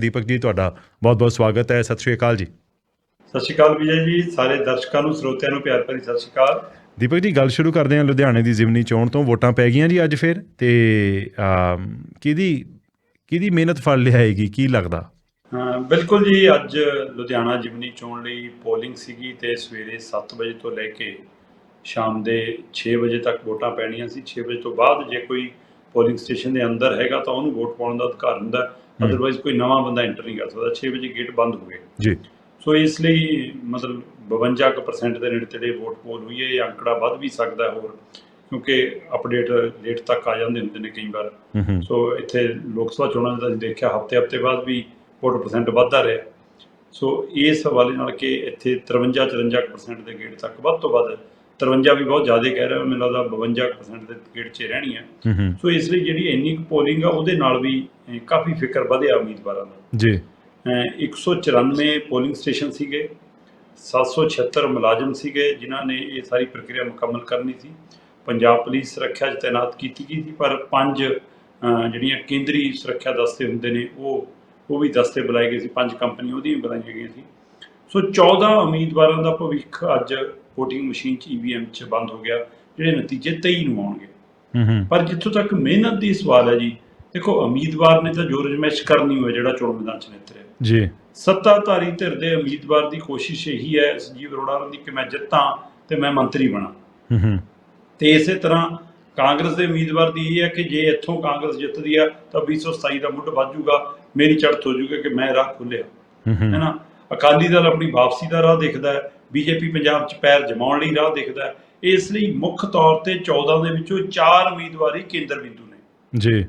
ਦੀਪਕ ਜੀ ਤੁਹਾਡਾ ਬਹੁਤ-ਬਹੁਤ ਸਵਾਗਤ ਹੈ। ਸਤਿ ਸ਼੍ਰੀ ਅਕਾਲ ਜੀ। ਸਤਿ ਸ਼੍ਰੀ ਅਕਾਲ ਵਿਜੇ ਜੀ ਸਾਰੇ ਦਰਸ਼ਕਾਂ ਨੂੰ ਸਰੋਤਿਆਂ ਨੂੰ ਪਿਆਰ ਭਰੀ ਸਤਿ ਸ਼੍ਰੀ ਅਕਾਲ। ਦੀਪਕ ਜੀ ਗੱਲ ਸ਼ੁਰੂ ਕਰਦੇ ਹਾਂ ਲੁਧਿਆਣੇ ਦੀ ਜ਼ਿਮਨੀ ਚੋਣ ਤੋਂ। ਵੋਟਾਂ ਪੈ ਗਈਆਂ ਜੀ ਅੱਜ ਫਿਰ ਤੇ ਕਿਹਦੀ ਕਿਹਦੀ ਮਿਹਨਤ ਫਲ ਲਿਆਏਗੀ ਕੀ ਲੱਗਦਾ? ਬਿਲਕੁਲ ਜੀ ਅੱਜ ਲੁਧਿਆਣਾ ਜਿਮਨੀ ਚੋਣ ਲਈ ਪੋਲਿੰਗ ਸੀਗੀ ਤੇ ਸਵੇਰੇ 7 ਵਜੇ ਤੋਂ ਲੈ ਕੇ ਸ਼ਾਮ ਦੇ 6 ਵਜੇ ਤੱਕ ਵੋਟਾਂ ਪੈਣੀਆਂ ਸੀ। 6 ਵਜੇ ਤੋਂ ਬਾਅਦ ਜੇ ਕੋਈ ਪੋਲਿੰਗ ਸਟੇਸ਼ਨ ਦੇ ਅੰਦਰ ਹੈਗਾ ਤਾਂ ਉਹਨੂੰ ਵੋਟ ਪਾਉਣ ਦਾ ਅਧਿਕਾਰ ਹੁੰਦਾ। ਅਦਰਵਾਈਜ਼ ਕੋਈ ਨਵਾਂ ਬੰਦਾ ਐਂਟਰ ਨਹੀਂ ਕਰ ਸਕਦਾ। 6 ਵਜੇ ਗੇਟ ਬੰਦ ਹੋ ਗਏ। ਜੀ। ਸੋ ਇਸ ਲਈ ਮਤਲਬ 52% ਦੇ ਨੇੜੇ ਤੇੜੇ ਵੋਟ ਪੋਲ ਹੋਈ ਹੈ। ਇਹ ਅੰਕੜਾ ਵੱਧ ਵੀ ਸਕਦਾ ਹੈ ਹੋਰ ਕਿਉਂਕਿ ਅਪਡੇਟ ਲੇਟ ਤੱਕ ਆ ਜਾਂਦੇ ਹੁੰਦੇ ਨੇ ਕਈ ਵਾਰ। ਸੋ ਇੱਥੇ ਲੋਕ ਸਭਾ ਚੋਣਾਂ ਦਾ ਦੇਖਿਆ ਹਫ਼ਤੇ ਹਫ਼ਤੇ ਬਾਅਦ ਵੀ ਵੋਟ ਪਰਸੈਂਟ ਵੱਧਦਾ ਰਿਹਾ। ਸੋ ਇਸ ਹਵਾਲੇ ਨਾਲ ਕਿ ਇੱਥੇ 53 54% ਦੇ ਗੇੜ ਤੱਕ ਵੱਧ ਤੋਂ ਵੱਧ 53 ਵੀ ਬਹੁਤ ਜ਼ਿਆਦਾ ਕਹਿ ਰਿਹਾ ਮੈਨੂੰ ਲੱਗਦਾ 52% ਦੇ ਗੇੜ 'ਚ ਰਹਿਣੀ ਹੈ ਸੋ ਇਸ ਲਈ ਜਿਹੜੀ ਇੰਨੀ ਪੋਲਿੰਗ ਆ ਉਹਦੇ ਨਾਲ ਵੀ ਕਾਫੀ ਫਿਕਰ ਵਧਿਆ ਉਮੀਦਵਾਰਾਂ ਦਾ। ਜੀ। ਅਹ 194 ਪੋਲਿੰਗ ਸਟੇਸ਼ਨ ਸੀਗੇ 776 ਮੁਲਾਜ਼ਮ ਸੀਗੇ ਜਿਨ੍ਹਾਂ ਨੇ ਇਹ ਸਾਰੀ ਪ੍ਰਕਿਰਿਆ ਮੁਕੰਮਲ ਕਰਨੀ ਸੀ। ਪੰਜਾਬ ਪੁਲਿਸ ਸੁਰੱਖਿਆ 'ਚ ਤਾਇਨਾਤ ਕੀਤੀ ਗਈ ਸੀ ਪਰ ਪੰਜ ਜਿਹੜੀਆਂ ਕੇਂਦਰੀ ਸੁਰੱਖਿਆ ਦਸਤੇ ਹੁੰਦੇ ਨੇ ਉਹ ਉਹ ਵੀ ਦਸਤੇ ਬੁਲਾਏ ਗਏ ਸੀ ਪੰਜ ਕੰਪਨੀਆਂ ਉਹਦੀਆਂ ਵੀ ਬਣਾਈਆਂ ਗਈਆਂ ਸੀ। ਸੋ 14 ਉਮੀਦਵਾਰਾਂ ਦਾ ਭਵਿੱਖ ਅੱਜ VOTING ਮਸ਼ੀਨ 'ਚ EVM 'ਚ ਬੰਦ ਹੋ ਗਿਆ ਜਿਹੜੇ ਨਤੀਜੇ 23 ਨੂੰ ਆਉਣਗੇ। ਪਰ ਜਿੱਥੋਂ ਤੱਕ ਮਿਹਨਤ ਦੀ ਸਵਾਲ ਹੈ ਜੀ ਦੇਖੋ ਉਮੀਦਵਾਰ ਨੇ ਤਾਂ ਜੋਰ ਅਜਮਾਇਸ਼ ਕਰਨੀ ਹੋਏ ਜਿਹੜਾ ਚੋਣ ਮੈਦਾਨ 'ਚ ਨਿਤਰਿਆ ਜੀ। ਸੱਤਾਧਾਰੀ ਧਿਰ ਦੇ ਉਮੀਦਵਾਰ ਦੀ ਕੋਸ਼ਿਸ਼ ਇਹੀ ਹੈ ਸੰਜੀਵ ਅਰੋੜਾ ਦੀ ਕਿ ਮੈਂ ਜਿੱਤਾਂ ਤੇ ਮੈਂ ਮੰਤਰੀ ਬਣਾ। ਤੇ ਇਸੇ ਤਰ੍ਹਾਂ ਕਾਂਗਰਸ ਦੇ ਉਮੀਦਵਾਰ ਦੀ ਇਹ ਹੈ ਕਿ ਜੇ ਇੱਥੋਂ ਕਾਂਗਰਸ ਜਿੱਤਦੀ ਆ ਤਾਂ 227 ਦਾ ਮੁੱਢ ਵੱਧ ਜਾਊਗਾ। ਮੇਰੀ ਚੜ੍ਹਤ ਹੋ ਜਾਊਗਾ ਕਿ ਮੈਂ ਰਾਹ ਖੁੱਲਿਆ ਹੂੰ ਨਾ? ਅਕਾਲੀ ਦਲ ਆਪਣੀ ਵਾਪਸੀ ਦਾ ਰਾਹ ਦੇਖਦਾ ਹੈ। ਬੀਜੇਪੀ ਪੰਜਾਬ 'ਚ ਪੈਰ ਜਮਾਉਣ ਲਈ ਰਾਹ ਦੇਖਦਾ ਇਸ ਲਈ ਮੁੱਖ ਤੌਰ ਤੇ 14 ਦੇ ਵਿੱਚੋਂ 4 ਉਮੀਦਵਾਰੀ ਕੇਂਦਰ ਬਿੰਦੂ ਨੇ। ਜੀ।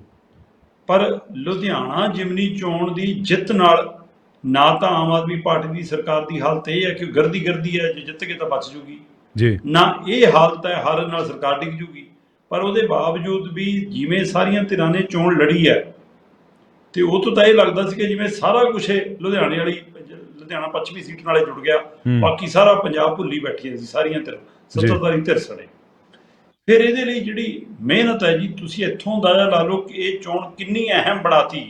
ਪਰ ਲੁਧਿਆਣਾ ਜਿਮਨੀ ਚੋਣ ਦੀ ਜਿੱਤ ਨਾਲ ਨਾ ਤਾਂ ਆਮ ਆਦਮੀ ਪਾਰਟੀ ਦੀ ਸਰਕਾਰ ਦੀ ਹਾਲਤ ਇਹ ਹੈ ਕਿ ਗਰਦੀ ਗਰਦੀ ਹੈ ਜੇ ਜਿੱਤ ਕੇ ਤਾਂ ਬਚ ਜੂਗੀ। ਜੀ। ਨਾ ਇਹ ਹਾਲਤ ਹੈ ਹਾਰਨ ਨਾਲ ਸਰਕਾਰ ਡਿੱਗ ਜੂਗੀ। ਪਰ ਉਹਦੇ ਬਾਵਜੂਦ ਵੀ ਜਿਵੇਂ ਸਾਰੀਆਂ ਧਿਰਾਂ ਨੇ ਚੋਣ ਲੜੀ ਹੈ ਤੇ ਉਹ ਤੋਂ ਤਾਂ ਇਹ ਲੱਗਦਾ ਸੀ ਕਿ ਜਿਵੇਂ ਸਾਰਾ ਕੁਝ ਲੁਧਿਆਣੇ ਵਾਲੀ ਲੁਧਿਆਣਾ ਪੱਛਮੀ ਸੀਟ ਨਾਲੇ ਜੁੜ ਗਿਆ। ਬਾਕੀ ਸਾਰਾ ਪੰਜਾਬ ਭੁੱਲੀ ਬੈਠੀਆਂ ਸੀ ਸਾਰੀਆਂ ਧਿਰਾਂ। ਸੱਤਾਧਾਰੀ ਧਿਰ ਸੜੇ ਫਿਰ ਇਹਦੇ ਲਈ ਜਿਹੜੀ ਮਿਹਨਤ ਹੈ ਜੀ ਤੁਸੀਂ ਇੱਥੋਂ ਅੰਦਾਜ਼ਾ ਲਾ ਲਓ ਕਿ ਇਹ ਚੋਣ ਕਿੰਨੀ ਅਹਿਮ ਬਣਾਤੀ।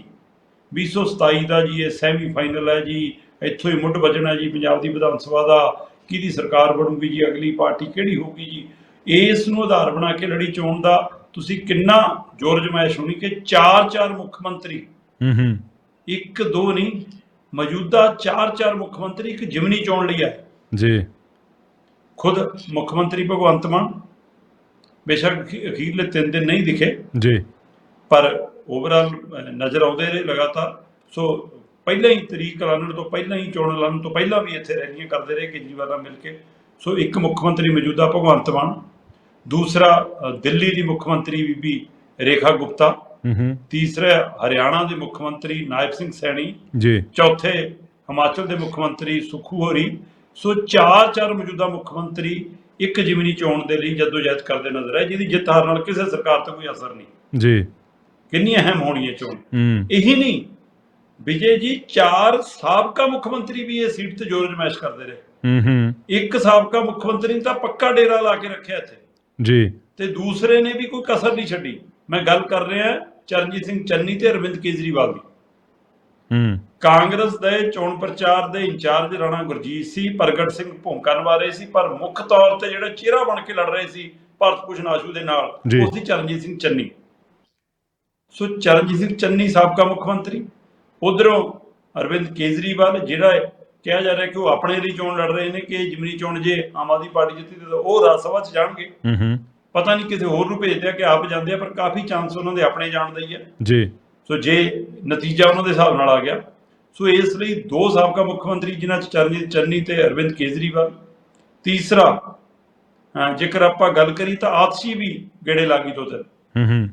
227 ਦਾ ਜੀ ਇਹ ਸੈਮੀ ਫਾਈਨਲ ਹੈ ਜੀ ਇੱਥੋਂ ਹੀ ਮੁੱਢ ਵੱਜਣਾ ਜੀ ਪੰਜਾਬ ਦੀ ਵਿਧਾਨ ਸਭਾ ਦਾ। ਕਿਹਦੀ ਸਰਕਾਰ ਬਣੂਗੀ ਜੀ ਅਗਲੀ ਪਾਰਟੀ ਕਿਹੜੀ ਹੋਊਗੀ ਜੀ? ਇਸ ਨੂੰ ਆਧਾਰ ਬਣਾ ਕੇ ਲੜੀ ਚੋਣ ਦਾ ਤੁਸੀਂ ਕਿੰਨਾ ਜ਼ੋਰ ਜਮਾਇਸ਼ ਹੋਣੀ ਕਿ ਚਾਰ ਚਾਰ ਮੁੱਖ ਮੰਤਰੀ। ਹੂੰ ਹੂੰ। ਇੱਕ ਦੋ ਨਹੀਂ ਮੌਜੂਦਾ ਚਾਰ ਚਾਰ ਮੁੱਖ ਮੰਤਰੀ ਇੱਕ ਜਿਮਨੀ ਚੋਣ ਲਈ ਆਏ। ਜੀ। ਖੁਦ ਮੁੱਖ ਮੰਤਰੀ ਭਗਵੰਤ ਮਾਨ ਬੇਸ਼ੱਕ ਅਖੀ- ਅਖੀਰਲੇ ਤਿੰਨ ਦਿਨ ਨਹੀਂ ਦਿਖੇ। ਜੀ। ਪਰ ਓਵਰਆਲ ਨਜ਼ਰ ਆਉਂਦੇ ਰਹੇ ਲਗਾਤਾਰ। ਸੋ ਪਹਿਲਾਂ ਹੀ ਤਰੀਕ ਐਲਾਨਣ ਤੋਂ ਪਹਿਲਾਂ ਹੀ ਚੋਣ ਐਲਾਨਣ ਤੋਂ ਪਹਿਲਾਂ ਵੀ ਇੱਥੇ ਰੈਲੀਆਂ ਕਰਦੇ ਰਹੇ ਕੇਜਰੀਵਾਲ ਨਾਲ ਮਿਲ ਕੇ। ਸੋ ਇੱਕ ਮੁੱਖ ਮੰਤਰੀ ਮੌਜੂਦਾ ਭਗਵੰਤ ਮਾਨ ਦੂਸਰਾ ਦਿੱਲੀ ਦੀ ਮੁੱਖ ਮੰਤਰੀ ਬੀਬੀ ਰੇਖਾ ਗੁਪਤਾ ਤੀਸਰਾ ਹਰਿਆਣਾ ਦੇ ਮੁੱਖ ਮੰਤਰੀ ਨਾਇਬ ਸਿੰਘ ਸੈਣੀ। ਜੀ। ਚੌਥੇ ਹਿਮਾਚਲ ਦੇ ਮੁੱਖ ਮੰਤਰੀ ਸੁਖੂ ਹੋਰੀ। ਸੋ ਚਾਰ ਚਾਰ ਮੌਜੂਦਾ ਮੁੱਖ ਮੰਤਰੀ ਇੱਕ ਜਿਮਨੀ ਚੋਣ ਦੇ ਲਈ ਜਦੋਜਹਿਦ ਕਰਦੇ ਨਜ਼ਰ ਆਏ ਜਿਹਦੀ ਜਿੱਤ ਹਾਰ ਨਾਲ ਕਿਸੇ ਸਰਕਾਰ ਤੇ ਕੋਈ ਅਸਰ ਨਹੀਂ। ਜੀ। ਕਿੰਨੀ ਅਹਿਮ ਹੋਣੀ ਹੈ। ਚੋਣ ਇਹੀ ਨਹੀਂ ਵਿਜੇ ਜੀ ਚਾਰ ਸਾਬਕਾ ਮੁੱਖ ਮੰਤਰੀ ਵੀ ਇਹ ਸੀਟ ਤੇ ਜ਼ੋਰ ਜਮਾਇਸ਼ ਕਰਦੇ ਰਹੇ। ਹੂੰ ਹੂੰ। ਇੱਕ ਸਾਬਕਾ ਮੁੱਖ ਮੰਤਰੀ ਨੇ ਤਾਂ ਪੱਕਾ ਡੇਰਾ ਲਾ ਕੇ ਰੱਖਿਆ ਇੱਥੇ। ਜੀ। ਤੇ ਦੂਸਰੇ ਨੇ ਵੀ ਕੋਈ ਕਸਰ ਨਹੀਂ ਛੱਡੀ। ਮੈਂ ਗੱਲ ਕਰ ਰਿਹਾ ਚਰਨਜੀਤ ਸਿੰਘ ਚੰਨੀ ਤੇ ਅਰਵਿੰਦ ਕੇਜਰੀਵਾਲ ਦੀ। ਹੂੰ। ਕਾਂਗਰਸ ਦੇ ਚੋਣ ਪ੍ਰਚਾਰ ਦੇ ਇੰਚਾਰਜ ਰਾਣਾ ਗੁਰਜੀਤ ਸੀ ਪ੍ਰਗਟ ਸਿੰਘ ਨਿਭਾ ਰਹੇ ਸੀ ਪਰ ਮੁੱਖ ਤੌਰ ਤੇ ਜਿਹੜਾ ਚਿਹਰਾ ਬਣ ਕੇ ਲੜ ਰਹੇ ਸੀ ਭਾਰਤ ਭੂਸ਼ਣ ਆਸ਼ੂ ਦੇ ਨਾਲ। ਉਸ ਦੀ ਚਰਨਜੀਤ ਸਿੰਘ ਚੰਨੀ। ਸੋ ਚਰਨਜੀਤ ਸਿੰਘ ਚੰਨੀ ਸਾਬਕਾ ਮੁੱਖ ਮੰਤਰੀ। ਉਧਰੋਂ ਅਰਵਿੰਦ ਕੇਜਰੀਵਾਲ ਜਿਹੜਾ ਕਿਹਾ ਜਾ ਰਿਹਾ ਕਿ ਉਹ ਆਪਣੇ ਲਈ ਚੋਣ ਲੜ ਰਹੇ ਨੇ ਕਿ ਜਿਮਨੀ ਚੋਣ ਜੇ ਆਮ ਆਦਮੀ ਪਾਰਟੀ ਜਿੱਤੀ ਤਾਂ ਉਹ ਰਾਜ ਸਭਾ 'ਚ ਜਾਣਗੇ। ਹੂੰ ਹੂੰ। ਪਤਾ ਨਹੀਂ ਕਿਸੇ ਹੋਰ ਨੂੰ ਭੇਜਦੇ ਆ ਕਿ ਆਪ ਜਾਂਦੇ ਆ ਪਰ ਕਾਫੀ ਚਾਂਸ ਉਹਨਾਂ ਦੇ ਆਪਣੇ ਜਾਣ ਦਾ ਹੀ ਹੈ ਜੀ। ਸੋ ਜੇ ਨਤੀਜਾ ਉਹਨਾਂ ਦੇ ਹਿਸਾਬ ਨਾਲ ਆ ਗਿਆ ਸੋ ਇਸ ਲਈ ਦੋ ਸਾਬਕਾ ਮੁੱਖ ਮੰਤਰੀ ਜਿਨ੍ਹਾਂ ਚ ਚਰਨਜੀਤ ਚੰਨੀ ਤੇ ਅਰਵਿੰਦ ਕੇਜਰੀਵਾਲ। ਤੀਸਰਾ ਜੇਕਰ ਆਪਾਂ ਗੱਲ ਕਰੀ ਤਾਂ ਆਤਸ਼ੀ ਵੀ ਗੇੜੇ ਲਾਗੀ ਤੋਂ ਤੇ ਹੂੰ ਹੂੰ।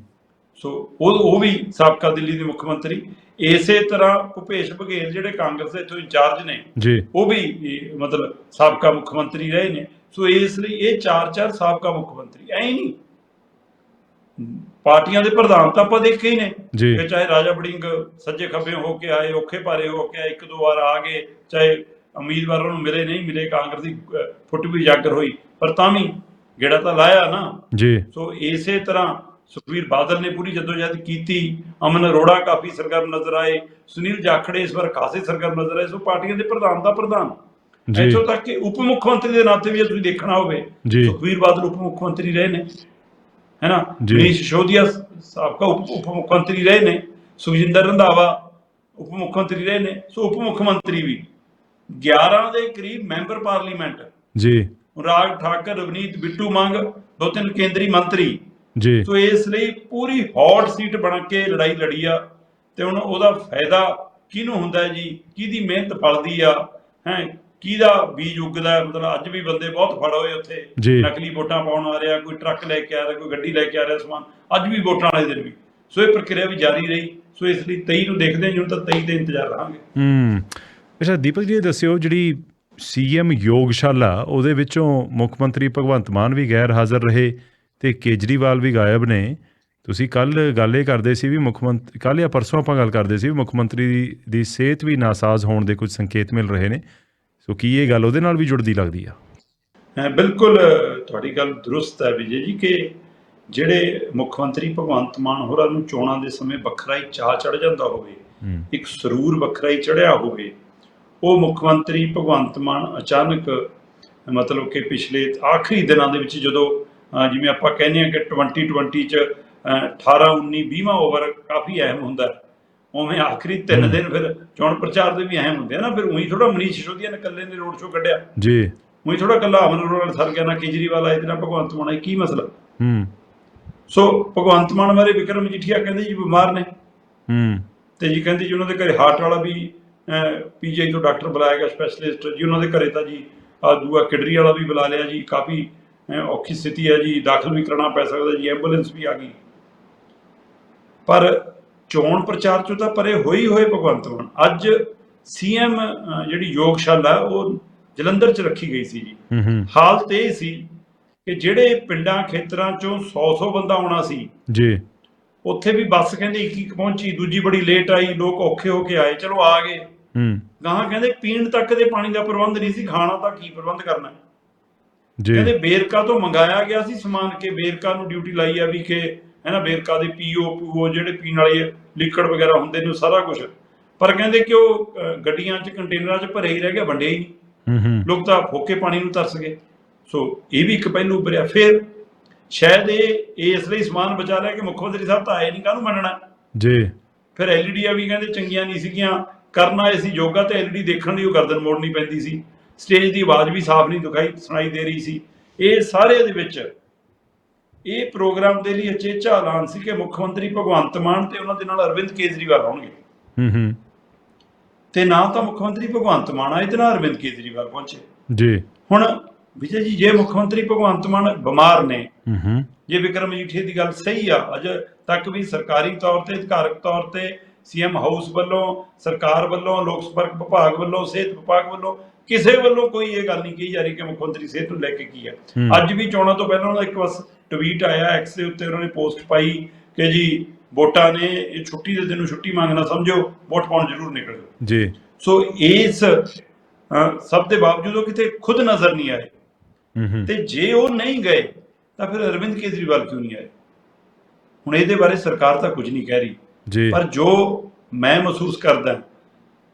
ਸੋ ਉਹ ਉਹ ਵੀ ਸਾਬਕਾ ਦਿੱਲੀ ਦੇ ਮੁੱਖ ਮੰਤਰੀ। ਇਸੇ ਤਰ੍ਹਾਂ ਭੁਪੇਸ਼ ਬਘੇਲ ਜਿਹੜੇ ਕਾਂਗਰਸ ਦੇ ਇੱਥੋਂ ਇੰਚਾਰਜ ਨੇ ਜੀ। ਉਹ ਵੀ ਮਤਲਬ ਸਾਬਕਾ ਮੁੱਖ ਮੰਤਰੀ ਰਹੇ ਨੇ। ਸੋ ਇਸ ਲਈ ਇਹ ਚਾਰ ਚਾਰ ਸਾਬਕਾ ਮੁੱਖ ਮੰਤਰੀ ਐ ਨਹੀਂ। ਪਾਰਟੀਆਂ ਦੇ ਪ੍ਰਧਾਨ ਤਾਂ ਆਪਾਂ ਦੇਖੇ ਹੀ ਨੇ। ਕਿ ਚਾਹੇ ਰਾਜਾ ਬੜਿੰਗ ਸੱਜੇ ਖੱਬੇ ਹੋ ਕੇ ਆਏ ਔਖੇ ਭਾਰੇ ਹੋ ਕੇ ਆਏ ਇੱਕ ਦੋ ਵਾਰ ਆ ਗਏ ਚਾਹੇ ਉਮੀਦਵਾਰਾਂ ਨੂੰ ਮਿਲੇ ਨਹੀਂ ਮਿਲੇ ਕਾਂਗਰਸ ਦੀ ਫੁੱਟ ਵੀ ਜਾਗਰ ਹੋਈ ਪਰ ਤਾਂ ਵੀ ਗੇੜਾ ਤਾਂ ਲਾਇਆ ਨਾ। ਜੀ। ਸੋ ਇਸੇ ਤਰ੍ਹਾਂ ਸੁਖਵੀਰ ਬਾਦਲ ਨੇ ਪੂਰੀ ਜਦੋਜਹਿਦ ਕੀਤੀ ਅਮਨ ਅਰੋੜਾ ਕਾਫੀ ਸਰਗਰਮ ਨਜ਼ਰ ਆਏ ਸੁਨੀਲ ਜਾਖੜੇ ਇਸ ਵਾਰ ਖਾਸੇ ਸਰਗਰਮ ਨਜ਼ਰ ਆਏ ਸੋ ਪਾਰਟੀਆਂ ਦੇ ਪ੍ਰਧਾਨ ਦਾ ਪ੍ਰਧਾਨ। ਇੱਥੋਂ ਤੱਕ ਕਿ ਉਪ ਮੁੱਖ ਮੰਤਰੀ ਦੇ ਨਾਤੇ ਵੀ ਤੁਸੀਂ ਦੇਖਣਾ ਹੋਵੇ ਸੁਖਵੀਰ ਬਾਦਲ ਉਪ ਮੁੱਖ ਮੰਤਰੀ ਰਹੇ ਨੇ ਹੈਨਾ ਜੀ। ਮਨੀਸ਼ ਸਿਸੋਦੀਆ ਸਾਬਕਾ ਉਪ ਮੁੱਖ ਮੰਤਰੀ ਰਹੇ ਨੇ ਸੁਖਜਿੰਦਰ ਰੰਧਾਵਾ ਉਪ ਮੁੱਖ ਮੰਤਰੀ ਰਹੇ ਨੇ ਸੋ ਉਪ ਮੁੱਖ ਮੰਤਰੀ ਵੀ। 11 ਦੇ ਕਰੀਬ ਮੈਂਬਰ ਪਾਰਲੀਮੈਂਟ। ਜੀ। ਰਾਜ ਠਾਕਰ ਰਵਨੀਤ ਬਿੱਟੂ ਮੰਗ ਦੋ ਤਿੰਨ ਕੇਂਦਰੀ ਮੰਤਰੀ। ਜੀ। ਸੋ ਇਸ ਲਈ ਪੂਰੀ ਹੌਟ ਸੀਟ ਬਣ ਕੇ ਲੜਾਈ ਲੜੀ ਆ ਤੇ ਹੁਣ ਉਹਦਾ ਫਾਇਦਾ ਕਿਹਨੂੰ ਹੁੰਦਾ ਜੀ? ਕਿਹਦੀ ਮਿਹਨਤ ਫਲਦੀ ਆ? ਹੈ? ਕਿਹਦਾ ਬੀਜ ਉੱਗਦਾ? ਮਤਲਬ ਅੱਜ ਵੀ ਬੰਦੇ ਬਹੁਤ ਫੜ ਹੋਏ ਉੱਥੇ। ਨਕਲੀ ਵੋਟਾਂ ਪਾਉਣ ਆ ਰਿਹਾ ਕੋਈ ਟਰੱਕ ਲੈ ਕੇ ਆ ਰਿਹਾ ਕੋਈ ਗੱਡੀ ਲੈ ਕੇ ਆ ਰਿਹਾ ਸਮਾਨ। ਅੱਜ ਵੀ ਵੋਟਾਂ ਵਾਲੇ ਦਿਨ ਵੀ। ਸੋ ਇਹ ਪ੍ਰਕਿਰਿਆ ਵੀ ਜਾਰੀ ਰਹੀ। ਸੋ ਇਸ ਲਈ 23 ਨੂੰ ਦੇਖਦੇ ਹਾਂ ਤਾਂ 23 ਦੇ ਇੰਤਜ਼ਾਰ ਰਹਾਂਗੇ। ਹੂੰ। ਅੱਛਾ ਦੀਪਕ ਜੀ ਦੱਸਿਓ ਜਿਹੜੀ ਸੀਐਮ ਯੋਗਸ਼ਾਲਾ ਉਹਦੇ ਵਿੱਚੋਂ ਮੁੱਖ ਮੰਤਰੀ ਭਗਵੰਤ ਮਾਨ ਵੀ ਗੈਰ ਹਾਜ਼ਰ ਰਹੇ ਤੇ ਕੇਜਰੀਵਾਲ ਵੀ ਗਾਇਬ ਨੇ। ਤੁਸੀਂ ਕੱਲ ਗੱਲ ਇਹ ਕਰਦੇ ਸੀ ਵੀ ਮੁੱਖ ਮੰਤਰੀ ਕੱਲ ਜਾਂ ਪਰਸੋਂ ਆਪਾਂ ਗੱਲ ਕਰਦੇ ਸੀ ਵੀ ਮੁੱਖ ਮੰਤਰੀ ਦੀ ਸਿਹਤ ਵੀ ਨਾਸਾਜ਼ ਹੋਣ ਦੇ ਕੁਝ ਸੰਕੇਤ ਮਿਲ ਰਹੇ ਨੇ। ਸੋ ਕੀ ਇਹ ਗੱਲ ਉਹਦੇ ਨਾਲ ਵੀ ਜੁੜਦੀ ਲੱਗਦੀ ਆ ਬਿਲਕੁਲ ਤੁਹਾਡੀ ਗੱਲ ਦਰੁਸਤ ਹੈ ਵਿਜੇ ਜੀ ਕਿ ਜਿਹੜੇ ਮੁੱਖ ਮੰਤਰੀ ਭਗਵੰਤ ਮਾਨ ਹੋਰਾਂ ਨੂੰ ਚੋਣਾਂ ਦੇ ਸਮੇਂ ਵੱਖਰਾ ਹੀ ਚਾਹ ਚੜ ਜਾਂਦਾ ਹੋਵੇ ਇੱਕ ਸਰੂਰ ਵੱਖਰਾ ਹੀ ਚੜਿਆ ਹੋਵੇ ਉਹ ਮੁੱਖ ਮੰਤਰੀ ਭਗਵੰਤ ਮਾਨ ਅਚਾਨਕ ਮਤਲਬ ਕਿ ਪਿਛਲੇ ਆਖਰੀ ਦਿਨਾਂ ਦੇ ਵਿੱਚ ਜਦੋਂ ਜਿਵੇਂ ਆਪਾਂ ਕਹਿੰਦੇ ਆ ਕਿ 2020 ਚ ਅ, 18 19 20ਵਾਂ ਓਵਰ ਕਾਫੀ ਅਹਿਮ ਹੁੰਦਾ ਹੈ। ਉਵੇਂ ਆਖਰੀ ਤਿੰਨ ਦਿਨ ਫਿਰ ਚੋਣ ਪ੍ਰਚਾਰ ਦੇ ਵੀ ਅਹਿਮ ਹੁੰਦੇ ਆ ਨਾ ਫਿਰ ਉਹੀ ਥੋੜਾ ਮਨੀਸ਼ ਸਿਸੋਦੀਆ ਨੇ ਇਕੱਲੇ ਨੇ ਰੋਡ ਸ਼ੋਅ ਕੱਢਿਆ। ਜੀ। ਉਹੀ ਥੋੜਾ ਕੱਲਾ ਅਮਨ ਅਰੋੜਾ ਨਾਲ ਸਰ ਗਿਆ ਨਾ ਕੇਜਰੀਵਾਲ ਆਏ ਤੇ ਨਾ ਭਗਵੰਤ ਮਾਨ ਆਏ ਕੀ ਮਸਲਾ? ਹੂੰ। ਸੋ ਭਗਵੰਤ ਮਾਨ ਬਾਰੇ ਵਿਕਰਮ ਮਜੀਠੀਆ ਕਹਿੰਦੇ ਜੀ ਬਿਮਾਰ ਨੇ। ਹੂੰ। ਤੇ ਜੀ ਕਹਿੰਦੇ ਜੀ ਉਹਨਾਂ ਦੇ ਘਰੇ ਹਾਰਟ ਵਾਲਾ ਵੀ ਪੀਜੀਆਈ ਤੋਂ ਡਾਕਟਰ ਬੁਲਾਇਆ ਗਿਆ ਸਪੈਸ਼ਲਿਸਟ ਜੀ ਉਹਨਾਂ ਦੇ ਘਰੇ ਤਾਂ ਜੀ ਆ ਦੂਆ ਕਿਡਰੀ ਵਾਲਾ ਵੀ ਬੁਲਾ ਲਿਆ ਜੀ ਕਾਫੀ ਔਖੀ ਸਥਿਤੀ ਹੈ ਜੀ ਦਾਖਲ ਵੀ ਕਰਨਾ ਪੈ ਸਕਦਾ ਜੀ ਐਂਬੂਲੈਂਸ ਵੀ ਆ ਗਈ। ਪਰ ਚੋਣ ਪ੍ਰਚਾਰ ਚੋਂ ਤਾਂ ਪਰੇ ਹੋਈ ਹੋਏ ਭਗਵੰਤ ਮਾਨ। ਅੱਜ ਸੀਐਮ ਜਿਹੜੀ ਯੋਗਸ਼ਾਲਾ ਉਹ ਜਲੰਧਰ ਚ ਰੱਖੀ ਗਈ ਸੀ ਜੀ। ਹਾਲਤ ਇਹ ਸੀ ਕਿ ਜਿਹੜੇ ਪਿੰਡਾਂ ਖੇਤਰਾਂ ਚੋਂ 100-100 ਬੰਦਾ ਆਉਣਾ ਸੀ ਜੀ। ਉੱਥੇ ਵੀ ਬੱਸ ਕਹਿੰਦੇ ਇੱਕ ਇੱਕ ਪਹੁੰਚੀ ਦੂਜੀ ਬੜੀ ਲੇਟ ਆਈ ਲੋਕ ਔਖੇ ਹੋ ਕੇ ਆਏ ਚਲੋ ਆ ਗਏ। ਹੂੰ। ਗਾਹਾਂ ਕਹਿੰਦੇ ਪੀਣ ਤੱਕ ਦੇ ਪਾਣੀ ਦਾ ਪ੍ਰਬੰਧ ਨਹੀਂ ਸੀ ਖਾਣਾ ਤਾਂ ਕੀ ਪ੍ਰਬੰਧ ਕਰਨਾ? ਜੀ। ਕਹਿੰਦੇ ਬੇਰਕਾ ਤੋਂ ਮੰਗਾਇਆ ਗਿਆ ਸੀ ਸਮਾਨ ਕੇ ਬੇਰਕਾ ਨੂੰ ਡਿਊਟੀ ਲਾਈ ਆ ਵੀ ਕਿ ਹੈ ਨਾ ਬੇਰਕਾ ਦੇ ਪੀਓ ਪੀਓ ਜਿਹੜੇ ਪੀਣ ਵਾਲੇ ਲਿਕਵਿਡ ਵਗੈਰਾ ਹੁੰਦੇ ਨੇ ਉਹ ਸਾਰਾ ਕੁਝ ਪਰ ਕਹਿੰਦੇ ਕਿ ਉਹ ਗੱਡੀਆਂ 'ਚ ਕੰਟੇਨਰਾਂ 'ਚ ਭਰੇ ਹੀ ਰਹਿ ਗਿਆ ਵੰਡੇ ਹੀ ਨਹੀਂ। ਹੂੰ ਹੂੰ। ਲੋਕ ਤਾਂ ਫੋਕੇ ਪਾਣੀ ਨੂੰ ਤਰਸ ਗਏ। ਸੋ ਇਹ ਵੀ ਇੱਕ ਪਹਿਲੂ ਉੱਭਰਿਆ। ਫਿਰ ਸ਼ਾਇਦ ਇਹ ਇਸ ਲਈ ਸਮਾਨ ਬਚਾ ਰਿਹਾ ਕਿ ਮੁੱਖ ਮੰਤਰੀ ਸਾਹਿਬ ਤਾਂ ਆਏ ਨਹੀਂ ਕਾਹਨੂੰ ਮੰਨਣਾ? ਜੀ। ਫਿਰ ਐਲਈਡੀਆਂ ਵੀ ਕਹਿੰਦੇ ਚੰਗੀਆਂ ਨਹੀਂ ਸੀਗੀਆਂ। ਕਰਨ ਆਏ ਸੀ ਯੋਗਾ ਤੇ ਐਲਈਡੀ ਦੇਖਣ ਲਈ ਉਹ ਗਰਦਨ ਮੋੜਨੀ ਪੈਂਦੀ ਸੀ। ਸਟੇਜ ਦੀ ਆਵਾਜ਼ ਵੀ ਸਾਫ਼ ਨਹੀਂ ਦਿਖਾਈ ਸੁਣਾਈ ਦੇ ਰਹੀ ਸੀ। ਇਹ ਸਾਰੇ ਦੇ ਵਿੱਚ ਇਹ ਪ੍ਰੋਗਰਾਮ ਦੇ ਲਈ ਅਚੇਚਾ ਐਲਾਨ ਸੀ ਕਿ ਮੁੱਖ ਮੰਤਰੀ ਭਗਵੰਤ ਮਾਨ ਤੇ ਉਹਨਾਂ ਦੇ ਨਾਲ ਅਰਵਿੰਦ ਕੇਜਰੀਵਾਲ ਆਉਣਗੇ। ਹੂੰ ਹੂੰ। ਤੇ ਨਾ ਤਾਂ ਮੁੱਖ ਮੰਤਰੀ ਭਗਵੰਤ ਮਾਨ ਆਏ ਤੇ ਨਾ ਅਰਵਿੰਦ ਕੇਜਰੀਵਾਲ ਪਹੁੰਚੇ। ਜੀ। ਹੁਣ ਵਿਜੇ ਜੀ ਜੇ ਮੁੱਖ ਮੰਤਰੀ ਭਗਵੰਤ ਮਾਨ ਬਿਮਾਰ ਨੇ ਹੂੰ ਹੂੰ। ਜੇ ਵਿਕਰਮ ਮਜੀਠੀਆ ਦੀ ਗੱਲ ਸਹੀ ਆ ਅਜੇ ਤੱਕ ਵੀ ਸਰਕਾਰੀ ਤੌਰ ਤੇ ਅਧਿਕਾਰਕ ਤੌਰ ਤੇ ਸੀਐਮ ਹਾਊਸ ਵੱਲੋਂ ਸਰਕਾਰ ਵੱਲੋਂ ਲੋਕ ਸੰਪਰਕ ਵਿਭਾਗ ਵੱਲੋਂ ਸਿਹਤ ਵਿਭਾਗ ਵੱਲੋਂ ਕਿਸੇ ਵੱਲੋਂ ਕੋਈ ਇਹ ਗੱਲ ਨਹੀਂ ਕਹੀ ਜਾ ਰਹੀ ਕਿ ਮੁੱਖ ਮੰਤਰੀ ਸਿਹਤ ਨੂੰ ਲੈ ਕੇ ਕੀ ਆ। ਹੂੰ। ਅੱਜ ਵੀ ਚੋਣਾਂ ਤੋਂ ਪਹਿਲਾਂ ਉਹਨਾਂ ਦਾ ਇੱਕ ਬਸ ਟਵੀਟ ਆਇਆ ਐਕਸ ਦੇ ਉੱਤੇ ਉਹਨਾਂ ਨੇ ਪੋਸਟ ਪਾਈ ਕਿ ਜੀ ਵੋਟਾਂ ਨੇ ਇਹ ਛੁੱਟੀ ਦੇ ਦਿਨ ਨੂੰ ਛੁੱਟੀ ਮੰਗਣਾ ਸਮਝੋ ਵੋਟ ਪਾਉਣ ਜ਼ਰੂਰ ਨਿਕਲੋ। ਜੀ। ਸੋ ਇਸ ਸਭ ਦੇ ਬਾਵਜੂਦ ਉਹ ਕਿਤੇ ਖੁਦ ਨਜ਼ਰ ਨਹੀਂ ਆਏ। ਤੇ ਜੇ ਉਹ ਨਹੀਂ ਗਏ ਤਾਂ ਫਿਰ ਅਰਵਿੰਦ ਕੇਜਰੀਵਾਲ ਕਿਉਂ ਨਹੀਂ ਆਏ? ਹੁਣ ਇਹਦੇ ਬਾਰੇ ਸਰਕਾਰ ਤਾਂ ਕੁਝ ਨਹੀਂ ਕਹਿ ਰਹੀ। ਪਰ ਜੋ ਮੈਂ ਮਹਿਸੂਸ ਕਰਦਾ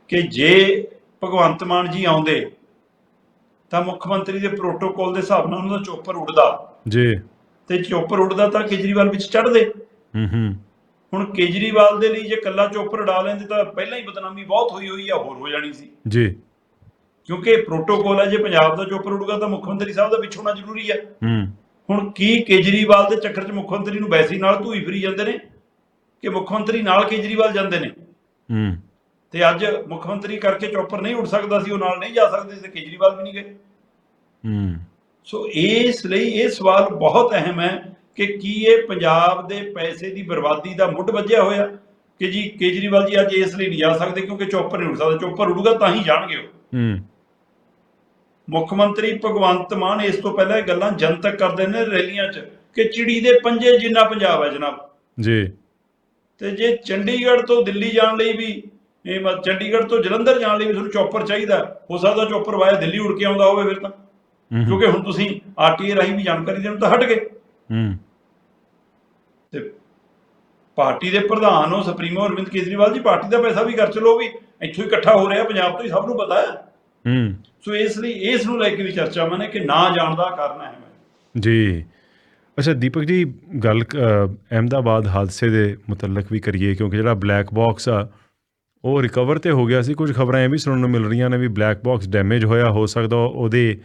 ਕਿ ਜੇ ਭਗਵੰਤ ਮਾਨ ਜੀ ਆਉਂਦੇ ਤਾਂ ਮੁੱਖ ਮੰਤਰੀ ਦੇ ਪ੍ਰੋਟੋਕਾਲ ਦੇ ਹਿਸਾਬ ਨਾਲ ਉਹਨਾਂ ਦਾ ਚੋਪਰ ਉੱਡਦਾ। ਜੀ। ਤੇ ਚੋਪਰ ਉੱਡਦਾ ਤਾਂ ਕੇਜਰੀਵਾਲ ਵਿੱਚ ਚੜ੍ਹਦੇ। ਹੂੰ ਹੂੰ। ਹੁਣ ਕੇਜਰੀਵਾਲ ਦੇ ਲਈ ਜੇ ਕੱਲਾ ਚੋਪਰ ਉਡਾ ਲੈਂਦੇ ਤਾਂ ਪਹਿਲਾਂ ਹੀ ਬਦਨਾਮੀ ਬਹੁਤ ਹੋਈ ਹੋਈ ਆ ਹੋਰ ਹੋ ਜਾਣੀ ਸੀ। ਜੀ। ਕਿਉਂਕਿ ਪ੍ਰੋਟੋਕਾਲ ਹੈ ਜੇ ਪੰਜਾਬ ਦਾ ਚੋਪਰ ਉੱਡੂਗਾ ਤਾਂ ਮੁੱਖ ਮੰਤਰੀ ਸਾਹਿਬ ਦਾ ਵਿੱਚ ਹੋਣਾ ਜ਼ਰੂਰੀ ਹੈ ਹੂੰ। ਹੁਣ ਕੀ ਕੇਜਰੀਵਾਲ ਦੇ ਚੱਕਰ 'ਚ ਮੁੱਖ ਮੰਤਰੀ ਨੂੰ ਵੈਸੀ ਨਾਲ ਧੂਈ ਫਰੀ ਜਾਂਦੇ ਨੇ? ਕਿ ਮੁੱਖ ਮੰਤਰੀ ਨਾਲ ਕੇਜਰੀਵਾਲ ਜਾਂਦੇ ਨੇ? ਹੂੰ। ਤੇ ਅੱਜ ਮੁੱਖ ਮੰਤਰੀ ਕਰਕੇ ਚੌਪਰ ਨਹੀਂ ਉੱਡ ਸਕਦਾ ਸੀ ਉਹ ਨਾਲ ਨਹੀਂ ਜਾ ਸਕਦੇ ਸੀ ਤੇ ਕੇਜਰੀਵਾਲ ਵੀ ਨਹੀਂ ਗਏ। ਹੂੰ। ਸੋ ਇਸ ਲਈ ਇਹ ਸਵਾਲ ਬਹੁਤ ਅਹਿਮ ਹੈ ਕਿ ਕੀ ਇਹ ਪੰਜਾਬ ਦੇ ਪੈਸੇ ਦੀ ਬਰਬਾਦੀ ਦਾ ਮੁੱਢ ਵੱਜਿਆ ਹੋਇਆ ਕਿ ਜੀ ਕੇਜਰੀਵਾਲ ਜੀ ਅੱਜ ਇਸ ਲਈ ਨਹੀਂ ਜਾ ਸਕਦੇ ਕਿਉਂਕਿ ਚੌਪਰ ਨਹੀਂ ਉੱਡ ਸਕਦਾ ਚੌਪਰ ਉੱਡੂਗਾ ਤਾਂ ਹੀ ਜਾਣਗੇ ਉਹ। ਹੂੰ। ਮੁੱਖ ਮੰਤਰੀ ਭਗਵੰਤ ਮਾਨ ਇਸ ਤੋਂ ਪਹਿਲਾਂ ਇਹ ਗੱਲਾਂ ਜਨਤਕ ਕਰਦੇ ਨੇ ਰੈਲੀਆਂ 'ਚ ਕਿ ਚਿੜੀ ਦੇ ਪੰਜੇ ਜਿੰਨਾ ਪੰਜਾਬ ਹੈ ਜਨਾਬ। ਜੀ। ਤੇ ਜੇ ਚੰਡੀਗੜ੍ਹ ਤੋਂ ਦਿੱਲੀ ਜਾਣ ਲਈ ਵੀ ਇਹ ਮ- ਚੰਡੀਗੜ੍ਹ ਤੋਂ ਜਲੰਧਰ ਜਾਣ ਲਈ ਵੀ ਤੁਹਾਨੂੰ ਚੌਪਰ ਚਾਹੀਦਾ ਹੋ। ਸਕਦਾ ਚੌਪਰ ਵਾਇਆ ਦਿੱਲੀ ਉੜ ਕੇ ਆਉਂਦਾ ਹੋਵੇ ਫਿਰ ਤਾਂ। ਕਿਉਂਕਿ ਹੁਣ ਤੁਸੀਂ ਆਰਟੀਏ ਰਾਹੀਂ ਵੀ ਜਾਣਕਾਰੀ ਦੇਣ ਤਾਂ ਹਟ ਗਏ। ਹੂੰ। ਤੇ ਪਾਰਟੀ ਦੇ ਪ੍ਰਧਾਨ ਹੋ ਸੁਪਰੀਮੋ ਅਰਵਿੰਦ ਕੇਜਰੀਵਾਲ ਜੀ ਪਾਰਟੀ ਦਾ ਪੈਸਾ ਵੀ ਖਰਚ ਲਓ ਵੀ ਇੱਥੋਂ ਹੀ ਇਕੱਠਾ ਹੋ ਰਿਹਾ ਪੰਜਾਬ ਤੋਂ ਹੀ ਸਭ ਨੂੰ ਪਤਾ ਹੈ। ਹੂੰ। ਸੋ ਇਸ ਲਈ ਇਸ ਨੂੰ ਲੈ ਕੇ ਵੀ ਚਰਚਾ ਮਨੇ ਕਿ ਨਾ ਜਾਣ ਦਾ ਕਾਰਨ ਹੈ। ਜੀ। ਅੱਛਾ ਦੀਪਕ ਜੀ ਗੱਲ ਅਹਿਮਦਾਬਾਦ ਹਾਦਸੇ ਦੇ ਮੁਤਲਕ ਵੀ ਕਰੀਏ ਕਿਉਂਕਿ ਜਿਹੜਾ ਬਲੈਕ ਬਾਕਸ ਆ ਉਹ ਰਿਕਵਰ ਤੇ ਹੋ ਗਿਆ ਸੀ। ਕੁਝ ਖਬਰਾਂ ਇਹ ਵੀ ਸੁਣਨ ਨੂੰ ਮਿਲ ਰਹੀਆਂ ਨੇ ਵੀ ਬਲੈਕ ਬਾਕਸ ਡੈਮੇਜ ਹੋਇਆ, ਹੋ ਸਕਦਾ ਉਹਦੇ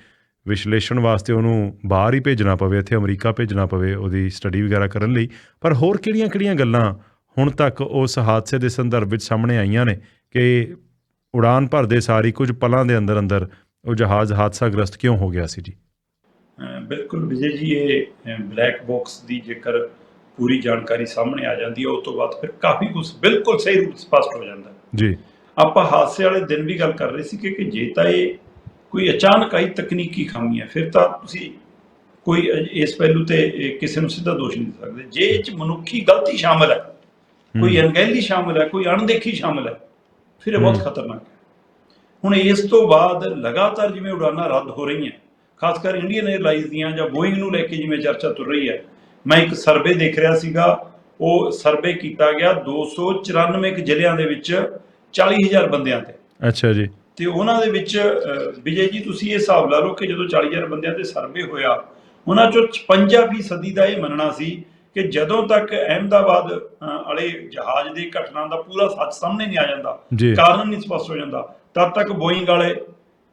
ਵਿਸ਼ਲੇਸ਼ਣ ਵਾਸਤੇ ਉਹਨੂੰ ਬਾਹਰ ਹੀ ਭੇਜਣਾ ਪਵੇ, ਇੱਥੇ ਅਮਰੀਕਾ ਭੇਜਣਾ ਪਵੇ ਉਹਦੀ ਸਟੱਡੀ ਵਗੈਰਾ ਕਰਨ ਲਈ। ਪਰ ਹੋਰ ਕਿਹੜੀਆਂ-ਕਿਹੜੀਆਂ ਗੱਲਾਂ ਹੁਣ ਤੱਕ ਉਸ ਹਾਦਸੇ ਦੇ ਸੰਦਰਭ ਵਿੱਚ ਸਾਹਮਣੇ ਆਈਆਂ ਨੇ ਕਿ ਉਡਾਨ ਭਰਦੇ ਸਾਰੀ ਕੁਝ ਪਲਾਂ ਦੇ ਅੰਦਰ ਅੰਦਰ ਉਹ ਜਹਾਜ਼ ਹਾਦਸਾਗ੍ਰਸਤ ਕਿਉਂ ਹੋ ਗਿਆ ਸੀ ਜੀ? ਬਿਲਕੁਲ ਵਿਜੇ ਜੀ, ਇਹ ਬਲੈਕ ਬਾਕਸ ਦੀ ਜੇਕਰ ਪੂਰੀ ਜਾਣਕਾਰੀ ਸਾਹਮਣੇ ਆ ਜਾਂਦੀ ਹੈ ਉਸ ਤੋਂ ਬਾਅਦ ਫਿਰ ਕਾਫੀ ਕੁਝ ਬਿਲਕੁਲ ਸਹੀ ਰੂਪ ਸਪਸ਼ਟ ਹੋ ਜਾਂਦਾ। ਜੀ ਆਪਾਂ ਹਾਦਸੇ ਵਾਲੇ ਦਿਨ ਵੀ ਗੱਲ ਕਰ ਰਹੇ ਸੀ ਕਿ ਕਿ ਜੇ ਤਾਂ ਇਹ ਕੋਈ ਅਚਾਨਕ ਆਈ ਤਕਨੀਕੀ ਖਾਮੀ ਹੈ ਫਿਰ ਤਾਂ ਤੁਸੀਂ ਕੋਈ ਇਸ ਪਹਿਲੂ ਤੇ ਕਿਸੇ ਨੂੰ ਸਿੱਧਾ ਦੋਸ਼ ਨਹੀਂ ਦੇ ਸਕਦੇ ਜੇ ਇਹ ਚ ਮਨੁੱਖੀ ਗਲਤੀ ਸ਼ਾਮਲ ਹੈ ਕੋਈ। ਅਣਗਹਿਲੀ ਸ਼ਾਮਲ ਹੈ ਕੋਈ ਅਣਦੇਖੀ ਸ਼ਾਮਲ ਹੈ ਫਿਰ ਇਹ ਬਹੁਤ। ਖਤਰਨਾਕ ਹੈ ਹੁਣ ਇਸ ਤੋਂ ਬਾਅਦ ਲਗਾਤਾਰ ਜਿਵੇਂ ਉਡਾਨਾਂ ਰੱਦ ਹੋ ਰਹੀਆਂ ਖਾਸ ਕਰ ਇੰਡੀਅਨ 에ਅਰਲਾਈਨਸ ਦੀਆਂ ਜਾਂ ਬੋਇੰਗ ਨੂੰ ਲੈ ਕੇ ਜਿਵੇਂ ਚਰਚਾ ਤੁਰ ਰਹੀ ਹੈ ਮੈਂ ਇੱਕ ਸਰਵੇ ਦੇਖ ਰਿਹਾ ਸੀਗਾ ਉਹ ਸਰਵੇ ਕੀਤਾ ਗਿਆ 294 ਕੁ ਜ਼ਿਲ੍ਹਿਆਂ ਦੇ ਵਿੱਚ 40000 ਬੰਦਿਆਂ ਤੇ। ਅੱਛਾ ਜੀ। ਤੇ ਉਹਨਾਂ ਦੇ ਵਿੱਚ ਵਿਜੇ ਜੀ ਤੁਸੀਂ ਇਹ ਹਿਸਾਬ ਲਾ ਲਓ ਕਿ ਜਦੋਂ 40000 ਬੰਦਿਆਂ ਤੇ ਸਰਵੇ ਹੋਇਆ ਉਹਨਾਂ ਚੋਂ 56% ਸਦੀ ਦਾ ਇਹ ਮੰਨਣਾ ਸੀ ਕਿ ਜਦੋਂ ਤੱਕ ਅਹਿਮਦਾਬਾਦ ਅਹ, ਵਾਲੇ ਜਹਾਜ਼ ਦੀ ਘਟਨਾ ਦਾ ਪੂਰਾ ਸੱਚ ਸਾਹਮਣੇ ਨਹੀਂ ਆ ਜਾਂਦਾ ਕਾਰਨ ਨਹੀਂ ਸਪਸ਼ਟ ਹੋ ਜਾਂਦਾ ਤਦ ਤੱਕ ਬੋਇੰਗ ਵਾਲੇ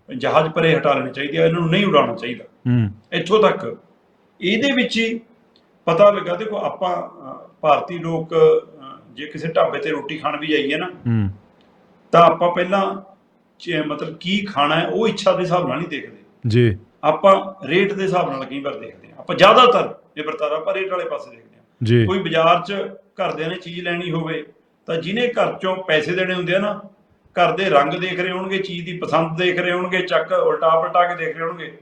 ਜਹਾਜ਼ ਪਰੇ ਹਟਾ ਲੈਣੇ ਚਾਹੀਦੇ ਆ ਇਹਨਾਂ ਨੂੰ ਨਹੀਂ ਉਡਾਉਣਾ ਚਾਹੀਦਾ। ਹੂੰ। ਇੱਥੋਂ ਤੱਕ ਇਹਦੇ ਵਿੱਚ ਹੀ ਪਤਾ ਲੱਗਾ ਦੇਖੋ ਆਪਾਂ ਭਾਰਤੀ ਲੋਕ ਜੇ ਕਿਸੇ ਢਾਬੇ ਤੇ ਰੋਟੀ ਖਾਣ ਵੀ ਜਾਈਏ ਨਾ ਹੂੰ। ਤਾਂ ਆਪਾਂ ਪਹਿਲਾਂ ਮਤਲਬ ਕੀ ਖਾਣਾ ਹੈ ਉਹ ਇੱਛਾ ਦੇ ਹਿਸਾਬ ਨਾਲ ਨਹੀਂ ਦੇਖਦੇ। ਜੀ। ਆਪਾਂ ਰੇਟ ਦੇ ਹਿਸਾਬ ਨਾਲ ਕਈ ਵਾਰ ਦੇਖਦੇ ਹਾਂ। ਆਪਾਂ ਜ਼ਿਆਦਾਤਰ ਇਹ ਵਰਤਾਰਾ ਆਪਾਂ ਰੇਟ ਵਾਲੇ ਪਾਸੇ ਦੇਖਦੇ ਹਾਂ। ਜੀ। ਕੋਈ ਬਾਜ਼ਾਰ 'ਚ ਘਰਦਿਆਂ ਨੇ ਚੀਜ਼ ਲੈਣੀ ਹੋਵੇ ਤਾਂ ਜਿਹਨੇ ਘਰ 'ਚੋਂ ਪੈਸੇ ਦੇਣੇ ਹੁੰਦੇ ਆ ਨਾ ਘਰ ਦੇ ਰੰਗ ਦੇਖ ਰਹੇ ਹੋਣਗੇ ਚੀਜ਼ ਦੀ ਪਸੰਦ ਦੇਖ ਰਹੇ ਹੋਣਗੇ ਚੱਕ ਉਲਟਾ ਪਲਟਾ ਕੇ ਦੇਖ ਰਹੇ ਹੋਣਗੇ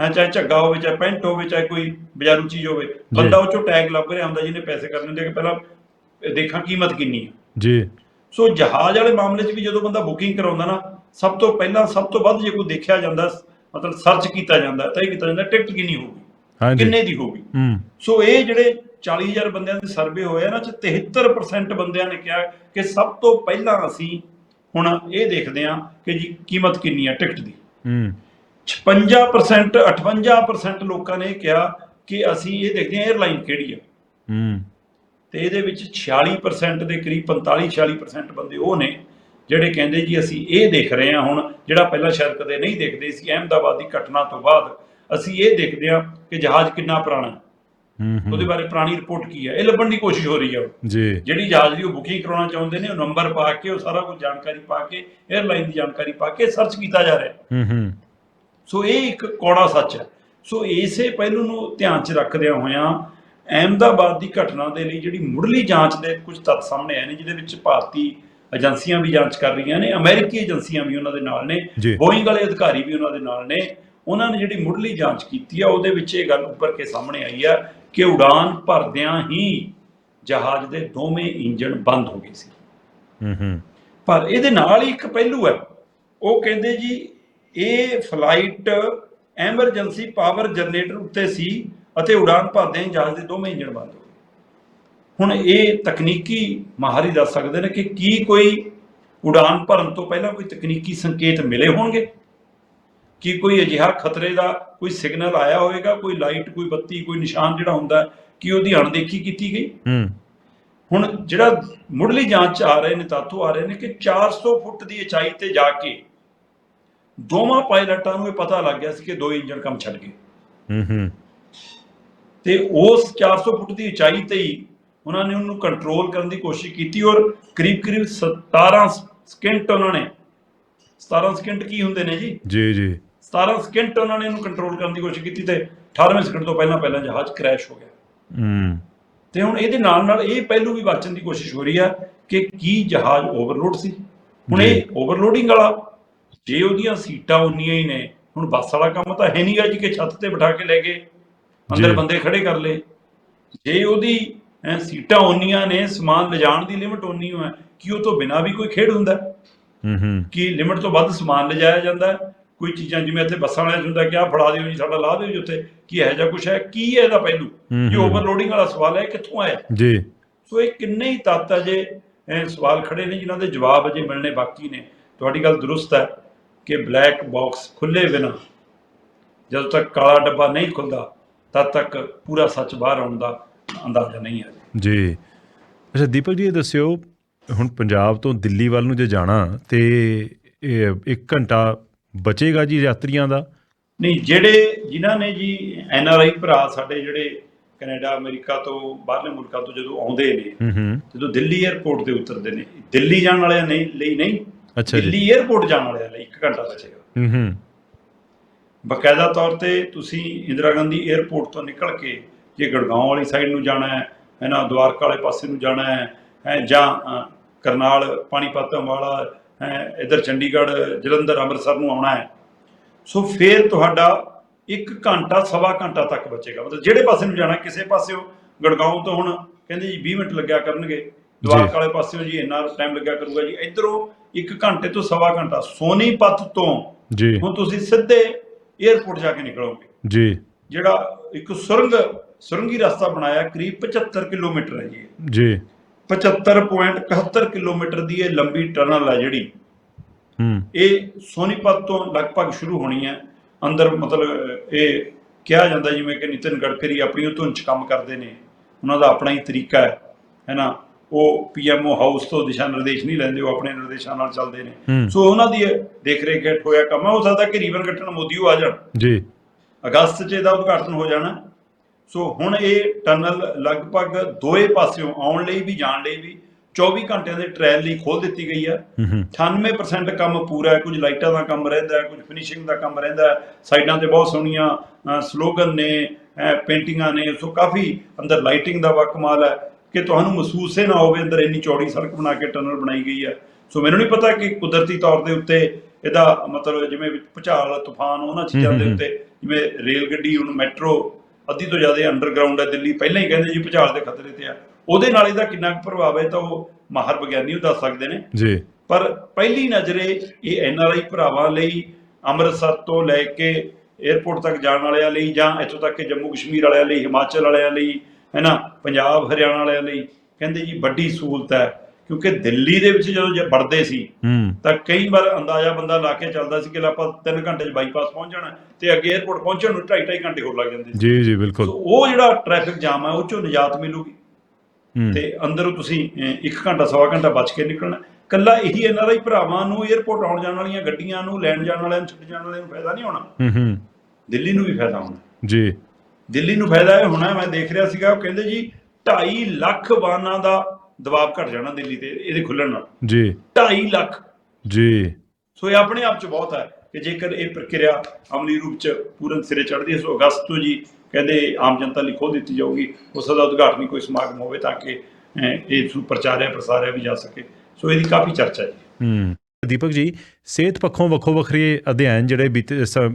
ਹਾਂ ਚਾਹੇ ਝੱਗਾ ਹੋਵੇ ਚਾਹੇ ਪੈਂਟ ਹੋਵੇ ਚਾਹੇ ਕੋਈ ਬਾਜ਼ਾਰੂ ਚੀਜ਼ ਹੋਵੇ ਬੰਦਾ ਉਹ 'ਚੋਂ ਟੈਗ ਲੱਭ ਰਿਹਾ ਹੁੰਦਾ ਜਿਹਨੇ ਪੈਸੇ ਕਰਨੇ ਹੁੰਦੇ ਆ ਕਿ ਪਹਿਲਾਂ ਦੇਖਾਂ ਕੀਮਤ ਕਿੰਨੀ ਹੈ ਜੀ। ਸੋ ਜਹਾਜ਼ ਵਾਲੇ ਮਾਮਲੇ 'ਚ ਵੀ ਜਦੋਂ ਬੰਦਾ ਬੁਕਿੰਗ ਕਰਾਉਂਦਾ ਨਾ ਸਭ ਤੋਂ ਪਹਿਲਾਂ ਸਭ ਤੋਂ ਵੱਧ ਜੇ ਕੋਈ ਦੇਖਿਆ ਜਾਂਦਾ ਮਤਲਬ ਸਰਚ ਕੀਤਾ ਜਾਂਦਾ ਤਾਂ ਇਹ ਕੀਤਾ ਜਾਂਦਾ ਟਿਕਟ ਕਿੰਨੀ ਹੋਊਗੀ ਕਿੰਨੇ ਦੀ ਹੋਊਗੀ। ਸੋ ਇਹ ਜਿਹੜੇ 40000 ਬੰਦਿਆਂ ਦੇ ਸਰਵੇ ਹੋਏ ਆ ਨਾ ਚ 73% ਬੰਦਿਆਂ ਨੇ ਕਿਹਾ ਕਿ ਸਭ ਤੋਂ ਪਹਿਲਾਂ ਅਸੀਂ ਹੁਣ ਇਹ ਦੇਖਦੇ ਹਾਂ ਕਿ ਜੀ ਕੀਮਤ ਕਿੰਨੀ ਹੈ ਟਿਕਟ ਦੀ। ਹੂੰ। 56% 58% ਲੋਕਾਂ ਨੇ ਕਿਹਾ ਕਿ ਅਸੀਂ ਇਹ ਦੇਖਦੇ ਹਾਂ 에ਅਰਲਾਈਨ ਕਿਹੜੀ ਆ। ਹੂੰ। ਤੇ ਇਹਦੇ ਵਿੱਚ 46% ਦੇ ਕਰੀਬ 45 46% ਬੰਦੇ ਉਹ ਨੇ ਜਿਹੜੇ ਕਹਿੰਦੇ ਜੀ ਅਸੀਂ ਇਹ ਦੇਖ ਰਹੇ ਹਾਂ ਹੁਣ ਜਿਹੜਾ ਪਹਿਲਾਂ ਸ਼ਾਇਦ ਕਦੇ ਨਹੀਂ ਦੇਖਦੇ ਸੀ ਅਹਿਮਦਾਬਾਦ ਦੀ ਘਟਨਾ ਤੋਂ ਬਾਅਦ ਅਸੀਂ ਇਹ ਦੇਖਦੇ ਹਾਂ ਕਿ ਜਹਾਜ਼ ਕਿੰਨਾ ਪੁਰਾਣਾ ਹੈ। ਉਹਦੇ ਬਾਰੇ ਪੁਰਾਣੀ ਰਿਪੋਰਟ ਕੀ ਹੈ? ਇਹ ਲੱਭਣ ਦੀ ਕੋਸ਼ਿਸ਼ ਹੋ ਰਹੀ ਹੈ। ਜੀ। ਜਿਹੜੀ ਜਹਾਜ਼ ਦੀ ਉਹ ਬੁਕਿੰਗ ਕਰਾਉਣਾ ਚਾਹੁੰਦੇ ਨੇ ਉਹ ਨੰਬਰ ਪਾ ਕੇ ਉਹ ਸਾਰਾ ਕੁਝ ਜਾਣਕਾਰੀ ਪਾ ਕੇ 에ਅਰਲਾਈਨ ਦੀ ਜਾਣਕਾਰੀ ਪਾ ਕੇ ਸਰਚ ਕੀਤਾ ਜਾ ਰਿਹਾ ਹੈ। ਹੂੰ ਹੂੰ। ਸੋ ਇਹ ਇੱਕ ਕੌੜਾ ਸੱਚ ਹੈ। ਸੋ ਇਸੇ ਪਹਿਲੂ ਨੂੰ ਧਿਆਨ 'ਚ ਰੱਖਦਿਆਂ ਹੋਇਆਂ ਅਹਿਮਦਾਬਾਦ ਦੀ ਘਟਨਾ ਦੇ ਲਈ ਜਿਹੜੀ ਮੁੱਢਲੀ ਜਾਂਚ ਦੇ ਕੁਝ ਤੱਥ ਸਾਹਮਣੇ ਆਏ ਨੇ ਜਿਹਦੇ ਵਿੱਚ ਭਾਰਤੀ ਏਜੰਸੀਆਂ ਵੀ ਜਾਂਚ ਕਰ ਰਹੀਆਂ ਨੇ ਅਮਰੀਕੀ ਏਜੰਸੀਆਂ ਵੀ ਉਹਨਾਂ ਦੇ ਨਾਲ ਨੇ। ਬੋਇੰਗ ਵਾਲੇ ਅਧਿਕਾਰੀ ਵੀ ਉਹਨਾਂ ਦੇ ਨਾਲ ਨੇ। ਉਹਨਾਂ ਨੇ ਜਿਹੜੀ ਮੁੱਢਲੀ ਜਾਂਚ ਕੀਤੀ ਆ ਉਹਦੇ ਵਿੱਚ ਇਹ ਗੱਲ ਉੱਪਰ ਕੇ ਸਾਹਮਣੇ ਆਈ ਆ ਕਿ ਉਡਾਨ ਭਰਦਿਆਂ ਹੀ ਜਹਾਜ਼ ਦੇ ਦੋਵੇਂ ਇੰਜਣ ਬੰਦ ਹੋ ਗਏ ਸੀ। ਹੂੰ ਹੂੰ। ਪਰ ਇਹਦੇ ਨਾਲ ਹੀ ਇੱਕ ਪਹਿਲੂ ਹੈ। ਉਹ ਕਹਿੰਦੇ ਜੀ ਇਹ ਫਲਾਈਟ ਐਮਰਜੈਂਸੀ ਪਾਵਰ ਜਨਰੇਟਰ ਉੱਤੇ ਸੀ ਅਤੇ ਉਡਾਨ ਭਰਦਿਆਂ ਹੀ ਜਹਾਜ਼ ਦੇ ਦੋਵੇਂ ਇੰਜਣ ਬੰਦ ਹੋ ਗਏ। ਹੁਣ ਇਹ ਤਕਨੀਕੀ ਮਾਹਰ ਹੀ ਦੱਸ ਸਕਦੇ ਨੇ ਕਿ ਕੀ ਕੋਈ ਉਡਾਨ ਭਰਨ ਤੋਂ ਪਹਿਲਾਂ ਕੋਈ ਤਕਨੀਕੀ ਸੰਕੇਤ ਮਿਲੇ ਹੋਣਗੇ? ਕੀ ਕੋਈ ਅਜਿਹਾ ਖਤਰੇ ਦਾ ਕੋਈ ਸਿਗਨਲ ਆਇਆ ਹੋਵੇਗਾ? ਕੋਈ ਲਾਈਟ ਕੋਈ ਬੱਤੀ ਕੋਈ ਨਿਸ਼ਾਨ ਜਿਹੜਾ ਹੁੰਦਾ ਕਿ ਉਹਦੀ ਅਣਦੇਖੀ ਕੀਤੀ ਗਈ? ਹੂੰ। ਹੁਣ ਜਿਹੜਾ ਮੁੱਢਲੀ ਜਾਂਚ ਆ ਰਹੇ ਨੇ ਤਾਤੂ ਆ ਰਹੇ ਨੇ ਕਿ 400 ਫੁੱਟ ਦੀ ਉਚਾਈ ਤੇ ਜਾ ਕੇ ਦੋਵਾਂ ਪਾਇਲਟਾਂ ਨੂੰ ਇਹ ਪਤਾ ਲੱਗ ਗਿਆ ਸੀ ਕਿ ਦੋ ਇੰਜਨ ਕੰਮ ਛੱਡ ਗਏ। ਹੂੰ ਹੂੰ। ਤੇ ਉਸ 400 ਫੁੱਟ ਦੀ ਉਚਾਈ ਤੇ ਹੀ ਉਹਨਾਂ ਨੇ ਉਹਨੂੰ ਕੰਟਰੋਲ ਕਰਨ ਦੀ ਕੋਸ਼ਿਸ਼ ਕੀਤੀ ਔਰ ਕਰੀਬ ਕਰੀਬ 17 ਸਕਿੰਟ ਉਹਨਾਂ ਨੇ 17 ਸਕਿੰਟ ਕੀ ਹੁੰਦੇ ਨੇ ਜੀ? ਜੀ ਜੀ। 17 ਸਕਿੰਟ ਉਹਨਾਂ ਨੇ ਇਹਨੂੰ ਕੰਟਰੋਲ ਕਰਨ ਦੀ ਕੋਸ਼ਿਸ਼ ਕੀਤੀ ਤੇ 18ਵੇਂ ਸਕਿੰਟ ਤੋਂ ਪਹਿਲਾਂ ਪਹਿਲਾਂ ਜਹਾਜ਼ ਕ੍ਰੈਸ਼ ਹੋ ਗਿਆ। ਹੂੰ। ਤੇ ਹੁਣ ਇਹਦੇ ਨਾਲ ਨਾਲ ਇਹ ਪਹਿਲੂ ਵੀ ਵਾਚਣ ਦੀ ਕੋਸ਼ਿਸ਼ ਹੋ ਰਹੀ ਆ ਕਿ ਕੀ ਜਹਾਜ਼ ਓਵਰਲੋਡ ਸੀ। ਹੁਣ। ਇਹ ਓਵਰਲੋਡਿੰਗ ਵਾਲਾ ਜੇ ਉਹਦੀਆਂ ਸੀਟਾਂ ਉਨੀਆਂ ਹੀ ਨੇ ਹੁਣ ਬੱਸ ਵਾਲਾ ਕੰਮ ਤਾਂ ਹੈ ਨਹੀਂਗਾ ਜੀ ਕਿ ਛੱਤ ਤੇ ਬਿਠਾ ਕੇ ਲੈ ਗਏ ਅੰਦਰ। ਬੰਦੇ ਖੜੇ ਕਰ ਲਏ ਜੇ ਉਹਦੀ ਸੀਟਾਂ ਉਨੀਆਂ ਨੇ ਸਮਾਨ ਲਿਜਾਣ ਦੀ ਲਿਮਟ ਉਨੀ ਹੈ ਕਿ ਉਹ ਤੋਂ ਬਿਨਾ ਵੀ ਕੋਈ ਖੇਡ ਹੁੰਦਾ ਹੈ? ਹੂੰ ਹੂੰ ਕਿ ਲਿਮਟ ਤੋਂ ਵੱਧ ਸਮਾਨ ਲਿਜਾਇਆ ਜਾਂਦਾ? ਕੋਈ ਚੀਜ਼ਾਂ ਜਿਵੇਂ ਇੱਥੇ ਬੱਸਾਂ ਵਾਲਿਆਂ ਹੁੰਦਾ ਕਿ ਆਹ ਫੜਾ ਦਿਓ ਜੀ ਸਾਡਾ ਲਾ ਦਿਓ ਜੀ ਉੱਥੇ ਕਿ ਇਹੋ ਜਿਹਾ ਕੁਝ ਹੈ ਕੀ ਹੈ ਇਹਦਾ ਪਹਿਲੂ ਹੂੰ। ਓਵਰਲੋਡਿੰਗ ਵਾਲਾ ਸਵਾਲ ਹੈ ਕਿੱਥੋਂ ਆਇਆ ਜੀ ਸੋ ਇਹ ਕਿੰਨੇ ਹੀ ਤੱਤ ਅਜੇ ਸਵਾਲ ਖੜੇ ਨੇ ਜਿਨ੍ਹਾਂ ਦੇ ਜਵਾਬ ਅਜੇ ਮਿਲਣੇ ਬਾਕੀ ਨੇ ਤੁਹਾਡੀ ਗੱਲ ਦਰੁਸਤ ਹੈ ਕਿ ਬਲੈਕ ਬਾਕਸ ਖੁੱਲੇ ਬਿਨਾ ਜਦੋਂ ਤੱਕ ਕਾਲਾ ਡੱਬਾ ਨਹੀਂ ਖੁੱਲਦਾ ਤਦ ਤੱਕ ਪੂਰਾ ਸੱਚ ਬਾਹਰ ਆਉਣ ਦਾ ਅੰਦਾਜ਼ਾ ਨਹੀਂ ਹੈ। ਜੀ। ਅੱਛਾ ਦੀਪਕ ਜੀ ਇਹ ਦੱਸਿਓ ਹੁਣ ਪੰਜਾਬ ਤੋਂ ਦਿੱਲੀ ਵੱਲ ਨੂੰ ਜੇ ਜਾਣਾ ਤੇ ਇਹ 1 ਘੰਟਾ ਬਚੇਗਾ ਜੀ ਯਾਤਰੀਆਂ ਦਾ? ਨਹੀਂ ਜਿਹੜੇ ਜਿਨ੍ਹਾਂ ਨੇ ਜੀ ਐਨ ਆਰ ਆਈ ਭਰਾ ਸਾਡੇ ਜਿਹੜੇ ਕੈਨੇਡਾ ਅਮਰੀਕਾ ਤੋਂ ਬਾਹਰਲੇ ਮੁਲਕਾਂ ਤੋਂ ਜਦੋਂ ਆਉਂਦੇ ਨੇ ਜਦੋਂ ਦਿੱਲੀ 에ਅਰਪੋਰਟ ਤੇ ਉਤਰਦੇ ਨੇ ਦਿੱਲੀ ਜਾਣ ਵਾਲਿਆਂ ਨਹੀਂ ਲਈ ਨਹੀਂ ਅੱਛਾ ਜੀ। ਦਿੱਲੀ 에ਅਰਪੋਰਟ ਜਾਣ ਵਾਲਿਆਂ ਲਈ 1 ਘੰਟਾ ਬਚੇਗਾ ਹੂੰ ਹੂੰ। ਬਕਾਇਦਾ ਤੌਰ ਤੇ ਤੁਸੀਂ ਇੰਦਰਾ ਗਾਂਧੀ 에ਅਰਪੋਰਟ ਤੋਂ ਨਿਕਲ ਕੇ ਜੇ ਗੜਗਾਉਂ ਵਾਲੀ ਸਾਈਡ ਨੂੰ ਜਾਣਾ ਹੈ ਹੈ ਨਾ ਦਵਾਰਕਾ ਵਾਲੇ ਪਾਸੇ ਨੂੰ ਜਾਣਾ ਹੈ ਹੈ ਜਾਂ ਕਰਨਾਲ ਪਾਣੀਪਤ ਅੰਬਾਲਾ ਹੈ ਇਧਰ ਚੰਡੀਗੜ੍ਹ ਜਲੰਧਰ ਅੰਮ੍ਰਿਤਸਰ ਨੂੰ ਆਉਣਾ ਹੈ ਸੋ ਫਿਰ ਤੁਹਾਡਾ 1 ਘੰਟਾ ਸਵਾ ਘੰਟਾ ਤੱਕ ਬਚੇਗਾ। ਮਤਲਬ ਜਿਹੜੇ ਪਾਸੇ ਨੂੰ ਜਾਣਾ ਕਿਸੇ ਪਾਸਿਓ ਗੜਗਾਉਂ ਤੋਂ ਹੁਣ ਕਹਿੰਦੇ ਜੀ 20 ਮਿੰਟ ਲੱਗਿਆ ਕਰਨਗੇ। ਦਵਾਰਕਾ ਵਾਲੇ ਪਾਸਿਓ ਜੀ ਇੰਨਾ ਟਾਈਮ ਲੱਗਿਆ ਕਰੂਗਾ ਜੀ। ਇਧਰੋਂ 1 ਘੰਟੇ ਤੋਂ ਸਵਾ ਘੰਟਾ ਸੋਨੀਪਤ ਤੋਂ ਜੀ। ਹੁਣ ਤੁਸੀਂ ਸਿੱਧੇ 에ਅਰਪੋਰਟ ਜਾ ਕੇ ਨਿਕਲੋਗੇ। ਜੀ। ਜਿਹੜਾ ਇੱਕ ਸੁਰੰਗ ਸੁਰੰਗੀ ਰਸਤਾ ਬਣਾਇਆ ਕਰੀਬ 75 ਕਿਲੋਮੀਟਰ ਹੈ ਜੀ। ਜੀ। 75.71 ਕਿਲੋਮੀਟਰ ਦੀ ਇਹ ਲੰਬੀ ਟਨਲ ਹੈ ਜਿਹੜੀ। ਹੂੰ। ਇਹ ਸੋਨੀਪਤ ਤੋਂ ਲਗਭਗ ਸ਼ੁਰੂ ਹੋਣੀ ਹੈ। ਅੰਦਰ ਮਤਲਬ ਇਹ ਕਿਹਾ ਜਾਂਦਾ ਜਿਵੇਂ ਕਿ ਨਿਤਿਨ ਗਡਕਰੀ ਆਪਣੀ ਧੁਨ ਚ ਕੰਮ ਕਰਦੇ ਨੇ। ਉਹਨਾਂ ਦਾ ਆਪਣਾ ਹੀ ਤਰੀਕਾ ਹੈ। ਹੈਨਾ ਉਹ ਪੀਐਮਓ ਹਾਊਸ ਤੋਂ ਦਿਸ਼ਾ ਨਿਰਦੇਸ਼ ਨਹੀਂ ਲੈਂਦੇ ਉਹ ਆਪਣੇ ਨਿਰਦੇਸ਼ਾਂ ਨਾਲ ਚੱਲਦੇ ਨੇ। ਸੋ ਉਹਨਾਂ ਦੀ ਦੇਖ ਰੇਖ ਹੇਠ ਹੋਇਆ ਕੰਮ ਹੈ ਹੋ ਸਕਦਾ ਕਿ ਰੀਵਨ ਕੱਟਣ ਮੋਦੀ ਉਹ ਆ ਜਾਣ। ਜੀ। ਅਗਸਤ 'ਚ ਇਹਦਾ ਉਦਘਾਟਨ ਹੋ ਜਾਣਾ। ਸੋ ਹੁਣ ਇਹ ਟਨਲ ਲਗਭਗ ਦੋਏ ਪਾਸਿਓਂ ਆਉਣ ਲਈ ਵੀ ਜਾਣ ਲਈ ਵੀ 24 ਘੰਟਿਆਂ ਦੇ ਟ੍ਰਾਇਲ ਲਈ ਖੋਲ ਦਿੱਤੀ ਗਈ ਹੂੰ 98% ਕੰਮ ਪੂਰਾ ਹੈ ਕੁਝ ਲਾਈਟਾਂ ਦਾ ਕੰਮ ਰਹਿੰਦਾ ਹੈ ਕੁਝ ਫਿਨਿਸ਼ਿੰਗ ਦਾ ਕੰਮ ਰਹਿੰਦਾ ਹੈ। ਸਾਈਡਾਂ ਤੇ ਬਹੁਤ ਸੋਹਣੀਆਂ ਸਲੋਗਨ ਨੇ ਪੇਂਟਿੰਗਾਂ ਨੇ। ਸੋ ਕਾਫੀ ਅੰਦਰ ਲਾਈਟਿੰਗ ਦਾ ਵਾ ਕਮਾਲ ਹੈ। ਕਿ ਤੁਹਾਨੂੰ ਮਹਿਸੂਸ ਹੀ ਨਾ ਹੋਵੇ ਅੰਦਰ ਇੰਨੀ ਚੌੜੀ ਸੜਕ ਬਣਾ ਕੇ ਟਨਲ ਬਣਾਈ ਗਈ ਹੈ ਸੋ ਮੈਨੂੰ ਨਹੀਂ ਪਤਾ ਕਿ ਕੁਦਰਤੀ ਤੌਰ ਦੇ ਉੱਤੇ ਇਹਦਾ ਮਤਲਬ ਜਿਵੇਂ ਭੁਚਾਲ ਤੂਫਾਨ ਉਹਨਾਂ ਚੀਜ਼ਾਂ ਦੇ ਉੱਤੇ ਜਿਵੇਂ ਰੇਲ ਗੱਡੀ ਹੁਣ ਮੈਟਰੋ ਅੱਧੀ ਤੋਂ ਜ਼ਿਆਦਾ ਅੰਡਰਗਰਾਉਂਡ ਹੈ ਦਿੱਲੀ ਪਹਿਲਾਂ ਹੀ ਕਹਿੰਦੇ ਜੀ ਭੁਚਾਲ ਦੇ ਖਤਰੇ ਤੇ ਆ। ਉਹਦੇ ਨਾਲ ਇਹਦਾ ਕਿੰਨਾ ਕੁ ਪ੍ਰਭਾਵ ਹੈ ਤਾਂ ਉਹ ਮਾਹਰ ਵਿਗਿਆਨੀ ਉਹ ਦੱਸ ਸਕਦੇ ਨੇ। ਜੀ। ਪਰ ਪਹਿਲੀ ਨਜ਼ਰੇ ਇਹ ਐਨਆਰਆਈ ਭਰਾਵਾਂ ਲਈ ਅੰਮ੍ਰਿਤਸਰ ਤੋਂ ਲੈ ਕੇ 에ਅਰਪੋਰਟ ਤੱਕ ਜਾਣ ਵਾਲਿਆਂ ਲਈ ਜਾਂ ਇੱਥੋਂ ਤੱਕ ਕਿ ਜੰਮੂ ਕਸ਼ਮੀਰ ਵਾਲਿਆਂ ਲਈ ਹਿਮਾਚਲ ਵਾਲਿਆਂ ਲਈ ਹੈਨਾ? ਪੰਜਾਬ ਹਰਿਆਣਾ ਵਾਲਿਆਂ ਲਈ ਕਹਿੰਦੇ ਜੀ ਵੱਡੀ ਸਹੂਲਤ ਹੈ ਕਿਉਂਕਿ ਦਿੱਲੀ ਦੇ ਵਿੱਚ ਜਦੋਂ ਜੇ ਵੜਦੇ ਸੀ ਹੂੰ। ਤਾਂ ਕਈ ਵਾਰ ਅੰਦਾਜ਼ਾ ਬੰਦਾ ਲਾ ਕੇ ਚੱਲਦਾ ਸੀ ਕਿ ਆਪਾਂ 3 ਘੰਟੇ 'ਚ ਬਾਈਪਾਸ ਪਹੁੰਚ ਜਾਣਾ ਤੇ ਅੱਗੇ 에ਅਰਪੋਰਟ ਪਹੁੰਚਣ ਨੂੰ 2.5 ਘੰਟੇ ਹੋਰ ਲੱਗ ਜਾਂਦੇ ਸੀ। ਜੀ ਜੀ ਬਿਲਕੁਲ। ਉਹ ਜਿਹੜਾ ਟ੍ਰੈਫਿਕ ਜਾਮ ਹੈ ਉਹ ਚੋਂ ਨਿਜਾਤ ਮਿਲੂਗੀ। ਹੂੰ। ਤੇ ਅੰਦਰੋਂ ਤੁਸੀਂ 1 ਘੰਟਾ ਸਵਾ ਘੰਟਾ ਬਚ ਕੇ ਨਿਕਲਣਾ ਕੱਲਾ ਇਹੀ ਐਨਆਰਆਈ ਭਰਾਵਾਂ ਨੂੰ 에ਅਰਪੋਰਟ ਆਉਣ ਜਾਣ ਵਾਲੀਆਂ ਗੱਡੀਆਂ ਨੂੰ ਲੈਣ ਜਾਣ ਵਾਲਿਆਂ ਨੂੰ ਛੱਡ ਜਾਣ ਵਾਲਿਆਂ ਨੂੰ ਫਾਇਦਾ ਨਹੀਂ ਹੋਣਾ। ਹੂੰ ਹੂੰ। ਦਿੱਲੀ ਨੂੰ ਵੀ ਫਾਇਦਾ ਹੋਣਾ। ਜੀ। ਦਿੱਲੀ ਨੂੰ ਫਾਇਦਾ ਇਹ ਹੋਣਾ ਮੈਂ ਦੇਖ ਰਿਹਾ ਸੀਗਾ ਉਹ ਕਹਿੰਦੇ ਜੀ 2.5 ਲੱਖ ਵਾਹਨਾਂ ਦਾ ਦਬਾਅ ਘਟ ਜਾਣਾ ਦਿੱਲੀ ਤੇ ਇਹਦੇ ਖੁੱਲਣ ਨਾਲ। ਜੀ। 2.5 ਲੱਖ। ਜੀ। ਸੋ ਇਹ ਆਪਣੇ ਆਪ ਚ ਬਹੁਤ ਹੈ ਕਿ ਜੇਕਰ ਇਹ ਪ੍ਰਕਿਰਿਆ ਅਮਲੀ ਰੂਪ ਚ ਪੂਰਨ ਸਿਰੇ ਚੜ੍ਹਦੀ ਹੈ ਸੋ ਅਗਸਤ ਤੋਂ ਜੀ ਕਹਿੰਦੇ ਆਮ ਜਨਤਾ ਲਈ ਖੋਲ ਦਿੱਤੀ ਜਾਊਗੀ ਉਸ ਦਾ ਉਦਘਾਟਨੀ ਕੋਈ ਸਮਾਗਮ ਹੋਵੇ ਤਾਂ ਕਿ ਇਹ ਸੂ ਪ੍ਰਚਾਰਿਆ ਪ੍ਰਸਾਰਿਆ ਵੀ ਜਾ ਸਕੇ। ਸੋ ਇਹਦੀ ਕਾਫੀ ਚਰਚਾ ਹੈ ਹੂੰ। ਦੀਪਕ ਜੀ ਸਿਹਤ ਪੱਖੋਂ ਵੱਖੋ ਵੱਖਰੇ ਅਧਿਐਨ ਜਿਹੜੇ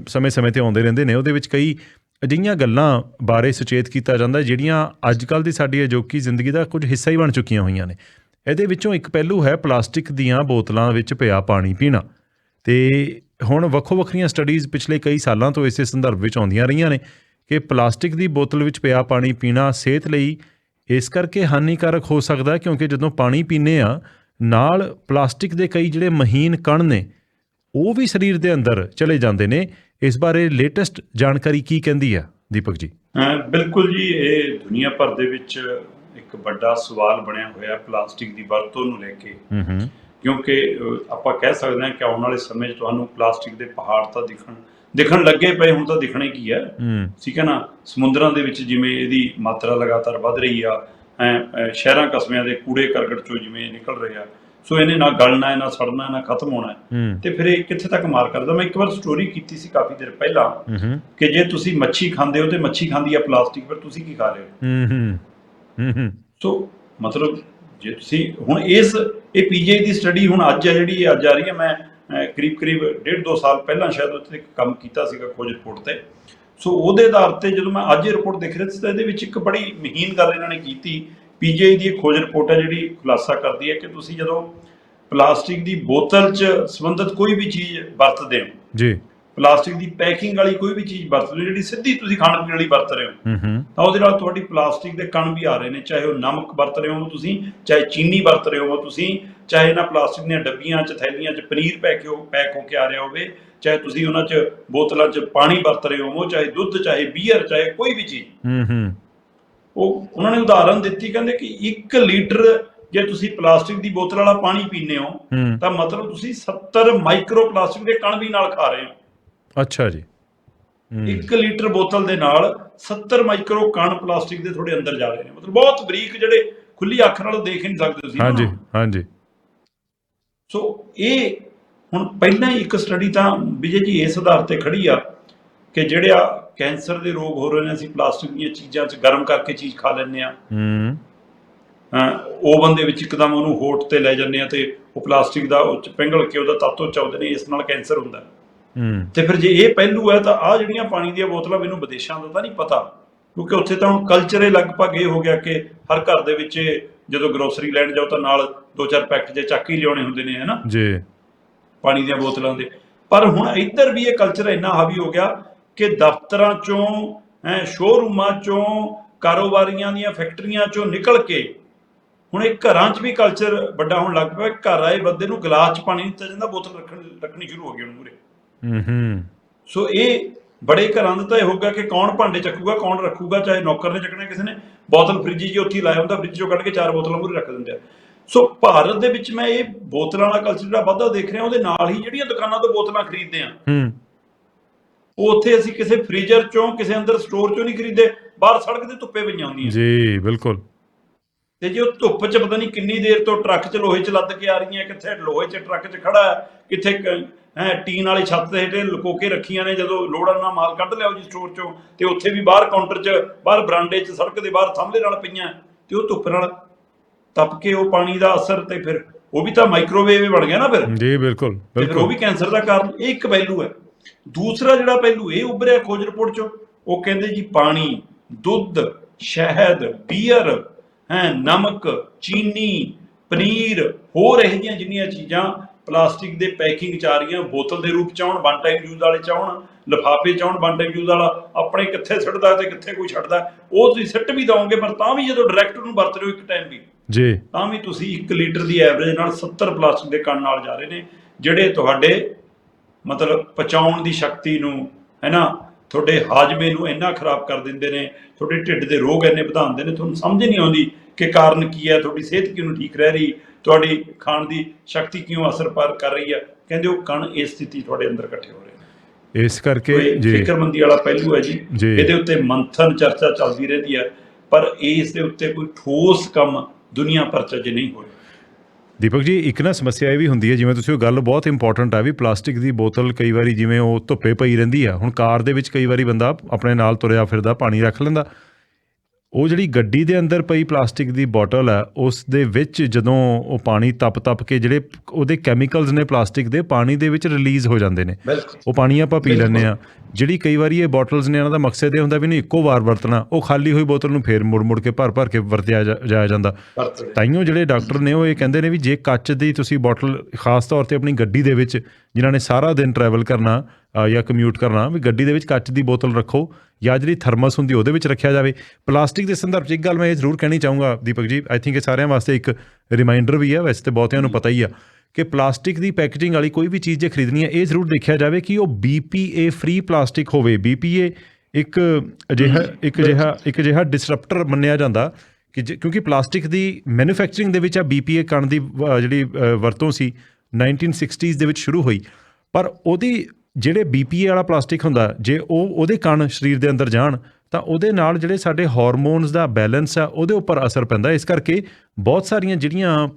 ਸਮੇਂ-ਸਮੇਂ ਤੇ ਆਉਂਦੇ ਰਹਿੰਦੇ ਨੇ ਉਹਦੇ ਵਿੱਚ ਕਈ ਅਜਿਹੀਆਂ ਗੱਲਾਂ ਬਾਰੇ ਸੁਚੇਤ ਕੀਤਾ ਜਾਂਦਾ ਜਿਹੜੀਆਂ ਅੱਜ ਕੱਲ ਦੀ ਸਾਡੀ ਅਜੋਕੀ ਜ਼ਿੰਦਗੀ ਦਾ ਕੁਝ ਹਿੱਸਾ ਹੀ ਬਣ ਚੁੱਕੀਆਂ ਹੋਈਆਂ ਨੇ। ਇਹਦੇ ਵਿੱਚੋਂ ਇੱਕ ਪਹਿਲੂ ਹੈ ਪਲਾਸਟਿਕ ਦੀਆਂ ਬੋਤਲਾਂ ਵਿੱਚ ਪਿਆ ਪਾਣੀ ਪੀਣਾ। ਤੇ ਹੁਣ ਵੱਖੋ ਵੱਖਰੀਆਂ ਸਟੱਡੀਜ਼ ਪਿਛਲੇ ਕਈ ਸਾਲਾਂ ਤੋਂ ਇਸੇ ਸੰਦਰਭ ਵਿੱਚ ਆਉਂਦੀਆਂ ਰਹੀਆਂ ਨੇ ਕਿ ਪਲਾਸਟਿਕ ਦੀ ਬੋਤਲ ਵਿੱਚ ਪਿਆ ਪਾਣੀ ਪੀਣਾ ਸਿਹਤ ਲਈ ਇਸ ਕਰਕੇ ਹਾਨੀਕਾਰਕ ਹੋ ਸਕਦਾ ਕਿਉਂਕਿ ਜਦੋਂ ਪਾਣੀ ਪੀਂਦੇ ਆ ਨਾਲ ਪਲਾਸਟਿਕ ਦੇ ਕਈ ਜਿਹੜੇ ਮਹੀਨ ਕਣ ਨੇ, ਉਹ ਵੀ ਸਰੀਰ ਦੇ ਅੰਦਰ ਚਲੇ ਜਾਂਦੇ ਨੇ ਇਸ ਬਾਰੇ ਲੇਟੈਸਟ ਜਾਣਕਾਰੀ ਕੀ ਕਹਿੰਦੀ ਆ ਦੀਪਕ ਜੀ? ਬਿਲਕੁਲ ਜੀ ਇਹ ਦੁਨੀਆ ਭਰ ਦੇ ਵਿੱਚ ਇੱਕ ਵੱਡਾ ਸਵਾਲ ਬਣਿਆ ਹੋਇਆ ਪਲਾਸਟਿਕ ਦੀ ਵਰਤੋਂ ਨੂੰ ਲੈ ਕੇ। ਹੂੰ ਹੂੰ। ਕਿਉਂਕਿ ਆਪਾਂ ਕਹਿ ਸਕਦੇ ਹਾਂ ਕਿ ਆਉਣ ਵਾਲੇ ਸਮੇਂ 'ਚ ਤੁਹਾਨੂੰ ਪਲਾਸਟਿਕ ਦੇ ਪਹਾੜ ਤਾਂ ਦਿਖਣ ਦਿਖਣ ਲੱਗੇ ਪਏ ਹੁਣ ਤਾਂ ਦਿਖਣੇ ਕੀ ਹੈ। ਠੀਕ ਹੈ ਨਾ? ਸਮੁੰਦਰਾਂ ਦੇ ਵਿੱਚ ਜਿਵੇਂ ਇਹਦੀ ਮਾਤਰਾ ਲਗਾਤਾਰ ਵੱਧ ਰਹੀ ਆ ਸ਼ਹਿਰਾਂ ਕਸਬਿਆਂ ਦੇ ਕੂੜੇ ਕਰਕਟ ਚੋਂ ਜਿਵੇਂ ਨਿਕਲ ਰਿਹਾ ਸੋ ਇਹਨੇ ਨਾ ਗਲਣਾ ਹੈ ਨਾ ਸੜਨਾ ਹੈ ਨਾ ਖਤਮ ਹੋਣਾ ਹੈ। ਹੂੰ। ਤੇ ਫਿਰ ਇਹ ਕਿੱਥੇ ਤੱਕ ਮਾਰ ਕਰਦਾ? ਮੈਂ ਇੱਕ ਵਾਰ ਸਟੋਰੀ ਕੀਤੀ ਸੀ ਕਾਫੀ ਦੇਰ ਪਹਿਲਾਂ ਹੂੰ ਹੂੰ ਕਿ ਜੇ ਤੁਸੀਂ ਮੱਛੀ ਖਾਂਦੇ ਹੋ ਤੇ ਮੱਛੀ ਖਾਂਦੀ ਆ ਪਲਾਸਟਿਕ ਫਿਰ ਤੁਸੀਂ ਕੀ ਖਾ ਰਹੇ ਹੋ? ਹੂੰ ਹੂੰ ਹੂੰ ਹੂੰ ਸੋ ਮਤਲਬ ਜੇ ਤੁਸੀਂ ਹੁਣ ਇਸ ਇਹ ਪੀਜੀਆਈ ਦੀ ਸਟੱਡੀ ਹੁਣ ਅੱਜ ਆ ਜਿਹੜੀ ਅੱਜ ਆ ਰਹੀ ਹੈ। ਮੈਂ ਕਰੀਬ ਕਰੀਬ ਡੇਢ ਦੋ ਸਾਲ ਪਹਿਲਾਂ ਸ਼ਾਇਦ ਉੱਥੇ ਇੱਕ ਕੰਮ ਕੀਤਾ ਸੀਗਾ ਖੋਜ ਰਿਪੋਰਟ ਤੇ। ਸੋ ਉਹਦੇ ਆਧਾਰ ਤੇ ਜਦੋਂ ਮੈਂ ਅੱਜ ਇਹ ਰਿਪੋਰਟ ਦੇਖ ਰਿਹਾ ਸੀ ਤਾਂ ਇਹਦੇ ਵਿੱਚ ਇੱਕ ਬੜੀ ਮਹੀਨ ਗੱਲ ਇਹਨਾਂ ਨੇ ਕੀਤੀ ਪੀਜੀਆਈ ਦੀ ਖੋਜ ਰਿਪੋਰਟ ਹੈ ਜਿਹੜੀ ਖੁਲਾਸਾ ਕਰਦੀ ਹੈ ਕਿ ਤੁਸੀਂ ਜਦੋਂ ਪਲਾਸਟਿਕ ਦੀ ਬੋਤਲ 'ਚ ਸੰਬੰਧਿਤ ਕੋਈ ਵੀ ਚੀਜ਼ ਵਰਤਦੇ ਹੋ ਜੀ। ਪਲਾਸਟਿਕ ਦੀ ਪੈਕਿੰਗ ਵਾਲੀ ਕੋਈ ਵੀ ਚੀਜ਼ ਵਰਤ ਰਹੇ ਹੋ ਜਿਹੜੀ ਸਿੱਧੀ ਤੁਸੀਂ ਖਾਣ ਪੀਣ ਵਾਲੀ ਵਰਤ ਰਹੇ ਹੋ ਤਾਂ ਉਹਦੇ ਨਾਲ ਤੁਹਾਡੀ ਪਲਾਸਟਿਕ ਦੇ ਕਣ ਵੀ ਆ ਰਹੇ ਨੇ ਚਾਹੇ ਉਹ ਨਮਕ ਵਰਤ ਰਹੇ ਹੋ ਤੁਸੀਂ ਚਾਹੇ ਚੀਨੀ ਵਰਤ ਰਹੇ ਹੋ ਤੁਸੀਂ ਚਾਹੇ ਇਹਨਾਂ ਪਲਾਸਟਿਕ ਦੀਆਂ ਡੱਬੀਆਂ 'ਚ ਥੈਲੀਆਂ 'ਚ ਪਨੀਰ ਪੈਕ ਹੋ ਪੈਕ ਹੋ ਕੇ ਆ ਰਿਹਾ ਹੋਵੇ ਚਾਹੇ ਤੁਸੀਂ ਉਹਨਾਂ 'ਚ ਬੋਤਲਾਂ 'ਚ ਪਾਣੀ ਵਰਤ ਰਹੇ ਹੋ ਚਾਹੇ ਦੁੱਧ ਚਾਹੇ ਬੀਅਰ ਚਾਹੇ ਕੋਈ ਵੀ ਚੀਜ਼। ਹੂੰ ਹੂੰ। ਉਹ ਉਹਨਾਂ ਨੇ ਉਦਾਹਰਨ ਦਿੱਤੀ ਕਹਿੰਦੇ ਕਿ 1 ਲੀਟਰ ਜੇ ਤੁਸੀਂ ਪਲਾਸਟਿਕ ਦੀ ਬੋਤਲ ਵਾਲਾ ਪਾਣੀ ਪੀਂਦੇ ਹੋ ਤਾਂ ਮਤਲਬ ਤੁਸੀਂ 70 ਮਾਈਕਰੋ ਪਲਾਸਟਿਕ ਦੇ ਕਣ ਵੀ ਨਾਲ ਖਾ ਰਹੇ ਹੋ। ਅੱਛਾ ਜੀ। ਹੂੰ। 1 ਲੀਟਰ ਬੋਤਲ ਦੇ ਨਾਲ 70 ਮਾਈਕਰੋ ਕਣ ਪਲਾਸਟਿਕ ਦੇ ਤੁਹਾਡੇ ਅੰਦਰ ਜਾ ਰਹੇ ਨੇ। ਮਤਲਬ ਬਹੁਤ ਬਰੀਕ ਜਿਹੜੇ ਖੁੱਲੀ ਅੱਖ ਨਾਲ ਦੇਖ ਨਹੀਂ ਸਕਦੇ ਤੁਸੀਂ ਹਾਂਜੀ। ਹਾਂਜੀ। ਸੋ ਇਹ ਹੁਣ ਪਹਿਲਾਂ ਹੀ ਇੱਕ ਸਟੱਡੀ ਤਾਂ ਵਿਜੇ ਜੀ ਇਸ ਆਧਾਰ ਤੇ ਖੜੀ ਆ ਕਿ ਜਿਹੜੇ ਆ ਕੈਂਸਰ ਦੇ ਰੋਗ ਹੋ ਰਹੇ ਨੇ ਅਸੀਂ ਪਲਾਸਟਿਕ ਦੀਆਂ ਚੀਜ਼ਾਂ 'ਚ ਗਰਮ ਕਰਕੇ ਚੀਜ਼ ਖਾ ਲੈਂਦੇ ਆ ਹੂੰ। ਓਵਨ ਦੇ ਵਿੱਚ ਇੱਕਦਮ ਉਹਨੂੰ ਹੋਟ ਤੇ ਲੈ ਜਾਂਦੇ ਆ ਤੇ ਉਹ ਪਲਾਸਟਿਕ ਦਾ ਉਹ 'ਚ ਪਿੰਗਲ ਕੇ ਉਹਦਾ ਤੱਤੋ ਚਾਉਂਦੇ ਨੇ ਇਸ ਨਾਲ ਕੈਂਸਰ ਹੁੰਦਾ। ਹੂੰ। ਤੇ ਫਿਰ ਜੇ ਇਹ ਪਹਿਲੂ ਹੈ ਤਾਂ ਆ ਜਿਹੜੀਆਂ ਪਾਣੀ ਦੀਆਂ ਬੋਤਲਾਂ ਮੈਨੂੰ ਵਿਦੇਸ਼ਾਂ ਦਾ ਤਾਂ ਨਹੀਂ ਪਤਾ ਕਿਉਂਕਿ ਉੱਥੇ ਤਾਂ ਕਲਚਰ ਹੀ ਲਗਭਗ ਇਹ ਹੋ ਗਿਆ ਕਿ ਹਰ ਘਰ ਦੇ ਵਿੱਚ ਜਦੋਂ ਗਰੋਸਰੀ ਲੈਣ ਜਾਓ ਤਾਂ ਨਾਲ ਦੋ ਚਾਰ ਪੈਕਟ ਜੇ ਚੱਕ ਹੀ ਲਿਆਉਣੇ ਹੁੰਦੇ ਨੇ ਹਨਾ ਜੀ। ਪਾਣੀ ਦੀਆਂ ਬੋਤਲਾਂ ਦੇ। ਪਰ ਹੁਣ ਇੱਧਰ ਵੀ ਇਹ ਕਲਚਰ ਇੰਨਾ ਹਾਵੀ ਹੋ ਗਿਆ ਕਿ ਦਫ਼ਤਰਾਂ ਚੋਂ ਐ ਸ਼ੋਰੂਮਾਂ ਚੋਂ ਕਾਰੋਬਾਰੀਆਂ ਦੀਆਂ ਫੈਕਟਰੀਆਂ ਚੋਂ ਨਿਕਲ ਕੇ ਹੁਣ ਇਹ ਘਰਾਂ 'ਚ ਵੀ ਕਲਚਰ ਵੱਡਾ ਹੋਣ ਲੱਗ ਪਿਆ ਘਰ ਆਏ ਬੰਦੇ ਨੂੰ ਗਲਾਸ 'ਚ ਪਾਣੀ ਦਿੱਤਾ ਜਾਂਦਾ ਬੋਤਲ ਰੱਖਣ ਰੱਖਣੀ ਸ਼ੁਰੂ ਹੋ ਗਈ ਹੁਣ ਮੂਰੇ ਹੂੰ ਹੂੰ। ਸੋ ਇਹ ਬੜੇ ਘਰਾਂ ਦਾ ਤਾਂ ਇਹ ਹੋਗਾ ਕਿ ਕੌਣ ਭਾਂਡੇ ਚੱਕੂਗਾ ਕੌਣ ਰੱਖੂਗਾ ਚਾਹੇ ਨੌਕਰ ਨੇ ਚੱਕਣਾ ਕਿਸੇ ਨੇ ਬੋਤਲ ਫ੍ਰਿਜ ਜੀ ਉੱਥੇ ਹੀ ਲਾਇਆ ਹੁੰਦਾ ਫ੍ਰਿਜ ਚੋਂ ਕੱਢ ਕੇ ਚਾਰ ਬੋਤਲਾਂ ਮੂਰੇ ਰੱਖ ਦਿੰਦੇ ਆ। ਸੋ ਭਾਰਤ ਦੇ ਵਿੱਚ ਮੈਂ ਇਹ ਬੋਤਲਾਂ ਵਾਲਾ ਕਲਚਰ ਜਿਹੜਾ ਵਾਧਾ ਦੇਖ ਰਿਹਾ ਉਹਦੇ ਨਾਲ ਹੀ ਜਿਹੜੀਆਂ ਦੁਕਾਨਾਂ ਤੋਂ ਬੋਤਲਾਂ ਖਰੀਦਦੇ ਆ ਹੂੰ। ਉੱਥੇ ਅਸੀਂ ਕਿਸੇ ਫ੍ਰੀਜ਼ਰ ਚੋਂ ਕਿਸੇ ਅੰਦਰ ਸਟੋਰ ਚੋਂ ਨਹੀਂ ਖਰੀਦੇ ਬਾਹਰ ਸੜਕ ਦੇ ਧੁੱਪੇ ਪਈਆਂ ਹੁੰਦੀਆਂ ਜੀ ਬਿਲਕੁਲ। ਤੇ ਜੇ ਉਹ ਧੁੱਪ 'ਚ ਪਤਾ ਨਹੀਂ ਕਿੰਨੀ ਦੇਰ ਤੋਂ ਟਰੱਕ 'ਚ ਲੋਹੇ 'ਚ ਲੱਦ ਕੇ ਆ ਰਹੀਆਂ ਕਿੱਥੇ ਲੋਹੇ 'ਚ ਟਰੱਕ 'ਚ ਖੜਾ ਕਿੱਥੇ ਹੈ ਟੀਨ ਵਾਲੀ ਛੱਤ ਦੇ ਹੇਠੇ ਲੁਕੋ ਕੇ ਰੱਖੀਆਂ ਨੇ ਜਦੋਂ ਲੋੜਾਂ ਨਾਲ ਮਾਲ ਕੱਢ ਲਿਆਓ ਜੀ ਸਟੋਰ 'ਚੋਂ ਤੇ ਉੱਥੇ ਵੀ ਬਾਹਰ ਕਾਊਂਟਰ 'ਚ ਬਾਹਰ ਬਰਾਂਡੇ 'ਚ ਸੜਕ ਦੇ ਬਾਹਰ ਥੰਮਲੇ ਨਾਲ ਪਈਆਂ ਤੇ ਉਹ ਧੁੱਪ ਨਾਲ ਤਪ ਕੇ ਉਹ ਪਾਣੀ ਦਾ ਅਸਰ ਤੇ ਫਿਰ ਉਹ ਵੀ ਤਾਂ ਮਾਈਕ੍ਰੋਵੇਵ ਹੀ ਬਣ ਗਿਆ ਨਾ ਫਿਰ। ਜੀ ਬਿਲਕੁਲ ਫਿਰ ਉਹ ਬਿਲਕੁਲ। ਵੀ ਕੈਂਸਰ ਦਾ ਕਾਰਨ ਇਹ ਇੱਕ ਪਹਿਲੂ ਹੈ। ਦੂਸਰਾ ਜਿਹੜਾ ਪਹਿਲੂ ਇਹ ਉੱਭਰਿਆ ਖੋਜ ਰਿਪੋਰਟ ਚੋਂ ਉਹ ਕਹਿੰਦੇ ਜੀ ਪਾਣੀ ਦੁੱਧ ਸ਼ਹਿਦ ਬੀਅਰ ਹੈ ਨਮਕ ਚੀਨੀ ਪਨੀਰ ਹੋਰ ਇਹ ਜਿਹੀਆਂ ਜਿੰਨੀਆਂ ਚੀਜ਼ਾਂ ਪਲਾਸਟਿਕ ਦੇ ਪੈਕਿੰਗ ਚ ਆ ਰਹੀਆਂ ਬੋਤਲ ਦੇ ਰੂਪ ਚ ਆਉਣ ਵਨ ਟਾਈਮ ਯੂਜ਼ ਵਾਲੇ ਚ ਆਉਣ ਲਿਫਾਫੇ ਚ ਆਉਣ ਵਨ ਟਾਈਮ ਯੂਜ਼ ਵਾਲਾ ਆਪਣੇ ਕਿੱਥੇ ਸਿੱਟਦਾ ਤੇ ਕਿੱਥੇ ਕੋਈ ਛੱਡਦਾ ਉਹ ਤੁਸੀਂ ਸਿੱਟ ਵੀ ਦਓਗੇ ਪਰ ਤਾਂ ਵੀ ਜਦੋਂ ਡਾਇਰੈਕਟ ਨੂੰ ਵਰਤ ਰਹੇ ਹੋ ਇੱਕ ਟਾਈਮ ਵੀ। ਜੀ। ਤਾਂ ਵੀ ਤੁਸੀਂ 1 ਲੀਟਰ ਦੀ ਐਵਰੇਜ ਨਾਲ 70 ਪਲਾਸਟਿਕ ਦੇ ਕਣ ਨਾਲ ਜਾ ਰਹੇ ਨੇ ਜਿਹੜੇ ਤੁਹਾਡੇ ਮਤਲਬ ਪਚਾਉਣ ਦੀ ਸ਼ਕਤੀ ਨੂੰ ਹੈਨਾ ਤੁਹਾਡੇ ਹਾਜਮੇ ਨੂੰ ਇੰਨਾ ਖਰਾਬ ਕਰ ਦਿੰਦੇ ਨੇ ਤੁਹਾਡੇ ਢਿੱਡ ਦੇ ਰੋਗ ਇੰਨੇ ਵਧਾਉਂਦੇ ਨੇ ਤੁਹਾਨੂੰ ਸਮਝ ਨਹੀਂ ਆਉਂਦੀ ਕਿ ਕਾਰਨ ਕੀ ਹੈ ਤੁਹਾਡੀ ਸਿਹਤ ਕਿਉਂ ਠੀਕ ਰਹਿ ਰਹੀ ਤੁਹਾਡੀ ਖਾਣ ਦੀ ਸ਼ਕਤੀ ਕਿਉਂ ਅਸਰ ਪਰ ਕਰ ਰਹੀ ਹੈ? ਕਹਿੰਦੇ ਉਹ ਕਣ ਇਸ ਸਥਿਤੀ ਤੁਹਾਡੇ ਅੰਦਰ ਇਕੱਠੇ ਹੋ ਰਹੇ ਨੇ। ਇਸ ਕਰਕੇ ਜੀ। ਫਿਕਰਮੰਦੀ ਵਾਲਾ ਪਹਿਲੂ ਹੈ ਜੀ। ਇਹਦੇ ਉੱਤੇ ਮੰਥਨ ਚਰਚਾ ਚੱਲਦੀ ਰਹਿੰਦੀ ਹੈ ਪਰ ਇਸ ਦੇ ਉੱਤੇ ਕੋਈ ਠੋਸ ਕੰਮ ਦੁਨੀਆ ਭਰ ਚ ਨਹੀਂ ਹੋਇਆ ਦੀਪਕ ਜੀ, ਇੱਕ ਨਾ ਸਮੱਸਿਆ ਇਹ ਵੀ ਹੁੰਦੀ ਹੈ, ਜਿਵੇਂ ਤੁਸੀਂ ਉਹ ਗੱਲ ਬਹੁਤ ਇੰਪੋਰਟੈਂਟ ਆ ਵੀ ਪਲਾਸਟਿਕ ਦੀ ਬੋਤਲ ਕਈ ਵਾਰੀ ਜਿਵੇਂ ਉਹ ਧੁੱਪੇ ਪਈ ਰਹਿੰਦੀ ਆ, ਹੁਣ ਕਾਰ ਦੇ ਵਿੱਚ ਕਈ ਵਾਰੀ ਬੰਦਾ ਆਪਣੇ ਨਾਲ ਤੁਰਿਆ ਫਿਰਦਾ, ਪਾਣੀ ਰੱਖ ਲੈਂਦਾ। ਉਹ ਜਿਹੜੀ ਗੱਡੀ ਦੇ ਅੰਦਰ ਪਈ ਪਲਾਸਟਿਕ ਦੀ ਬੋਤਲ ਆ ਉਸ ਦੇ ਵਿੱਚ ਜਦੋਂ ਉਹ ਪਾਣੀ ਤਪ-ਤਪ ਕੇ ਜਿਹੜੇ ਉਹਦੇ ਕੈਮੀਕਲਸ ਨੇ ਪਲਾਸਟਿਕ ਦੇ ਪਾਣੀ ਦੇ ਵਿੱਚ ਰਿਲੀਜ਼ ਹੋ ਜਾਂਦੇ ਨੇ। ਉਹ ਪਾਣੀ ਆਪਾਂ ਪੀ। ਲੈਂਦੇ ਆ ਜਿਹੜੀ ਕਈ ਵਾਰੀ ਇਹ ਬੋਟਲਸ ਨੇ ਇਹਨਾਂ ਦਾ ਮਕਸਦ ਇਹ ਹੁੰਦਾ ਵੀ ਨਹੀਂ ਇੱਕੋ ਵਾਰ ਵਰਤਣਾ। ਉਹ ਖਾਲੀ ਹੋਈ ਬੋਤਲ ਨੂੰ ਫੇਰ ਮੁੜ-ਮੁੜ ਕੇ ਭਰ-ਭਰ ਕੇ ਵਰਤਿਆ ਜਾ- ਜਾਇਆ ਜਾਂਦਾ। ਤਾਈਓ ਜਿਹੜੇ ਡਾਕਟਰ ਨੇ ਉਹ ਇਹ ਕਹਿੰਦੇ ਨੇ ਵੀ ਜੇ ਕੱਚ ਦੀ ਤੁਸੀਂ ਬੋਟਲ ਖਾਸ ਤੌਰ ਤੇ ਆਪਣੀ ਗੱਡੀ ਦੇ ਵਿੱਚ ਜਿਨ੍ਹਾਂ ਨੇ ਸਾਰਾ ਦਿਨ ਟਰੈਵਲ ਕਰਨਾ ਜਾਂ ਕਮਿਊਟ ਕਰਨਾ ਵੀ ਗੱਡੀ ਦੇ ਵਿੱਚ ਕੱਚ ਦੀ ਬੋਤਲ ਰੱਖੋ। ਜਾਂ ਜਿਹੜੀ ਥਰਮਸ ਹੁੰਦੀ ਉਹਦੇ ਵਿੱਚ ਰੱਖਿਆ ਜਾਵੇ। ਪਲਾਸਟਿਕ ਦੇ ਸੰਦਰਭ 'ਚ ਇੱਕ ਗੱਲ ਮੈਂ ਇਹ ਜ਼ਰੂਰ ਕਹਿਣੀ ਚਾਹੂੰਗਾ ਦੀਪਕ ਜੀ ਆਈ ਥਿੰਕ ਇਹ ਸਾਰਿਆਂ ਵਾਸਤੇ ਇੱਕ ਰਿਮਾਈਂਡਰ ਵੀ ਹੈ ਵੈਸੇ ਤੇ ਬਹੁਤਿਆਂ ਨੂੰ ਪਤਾ ਹੀ ਆ ਕਿ ਪਲਾਸਟਿਕ ਦੀ ਪੈਕੇਜਿੰਗ ਵਾਲੀ ਕੋਈ ਵੀ ਚੀਜ਼ ਜੇ ਖਰੀਦਣੀ ਹੈ ਇਹ ਜ਼ਰੂਰ ਦੇਖਿਆ ਜਾਵੇ ਕਿ ਉਹ BPA ਫ੍ਰੀ ਪਲਾਸਟਿਕ ਹੋਵੇ। BPA ਇੱਕ ਅਜਿਹਾ ਇੱਕ ਅਜਿਹਾ ਇੱਕ ਅਜਿਹਾ ਡਿਸਰਪਟਰ ਮੰਨਿਆ ਜਾਂਦਾ ਕਿ ਕਿਉਂਕਿ ਪਲਾਸਟਿਕ ਦੀ ਮੈਨੂਫੈਕਚਰਿੰਗ ਦੇ ਵਿੱਚ ਆ BPA ਕਣ ਦੀ ਜਿਹੜੀ ਵਰਤੋਂ ਸੀ 1960s ਦੇ ਵਿੱਚ ਸ਼ੁਰੂ ਹੋਈ। ਪਰ ਉਹਦੀ ਜਿਹੜੇ BPA ਵਾਲਾ ਪਲਾਸਟਿਕ ਹੁੰਦਾ ਜੇ ਉਹ ਉਹਦੇ ਕਣ ਸਰੀਰ ਦੇ ਅੰਦਰ ਜਾਣ ਤਾਂ ਉਹਦੇ ਨਾਲ ਜਿਹੜੇ ਸਾਡੇ ਹਾਰਮੋਨਸ ਦਾ ਬੈਲੈਂਸ ਆ ਉਹਦੇ ਉੱਪਰ ਅਸਰ ਪੈਂਦਾ। ਇਸ ਕਰਕੇ ਬਹੁਤ ਸਾਰੀਆਂ ਜਿਹੜੀਆਂ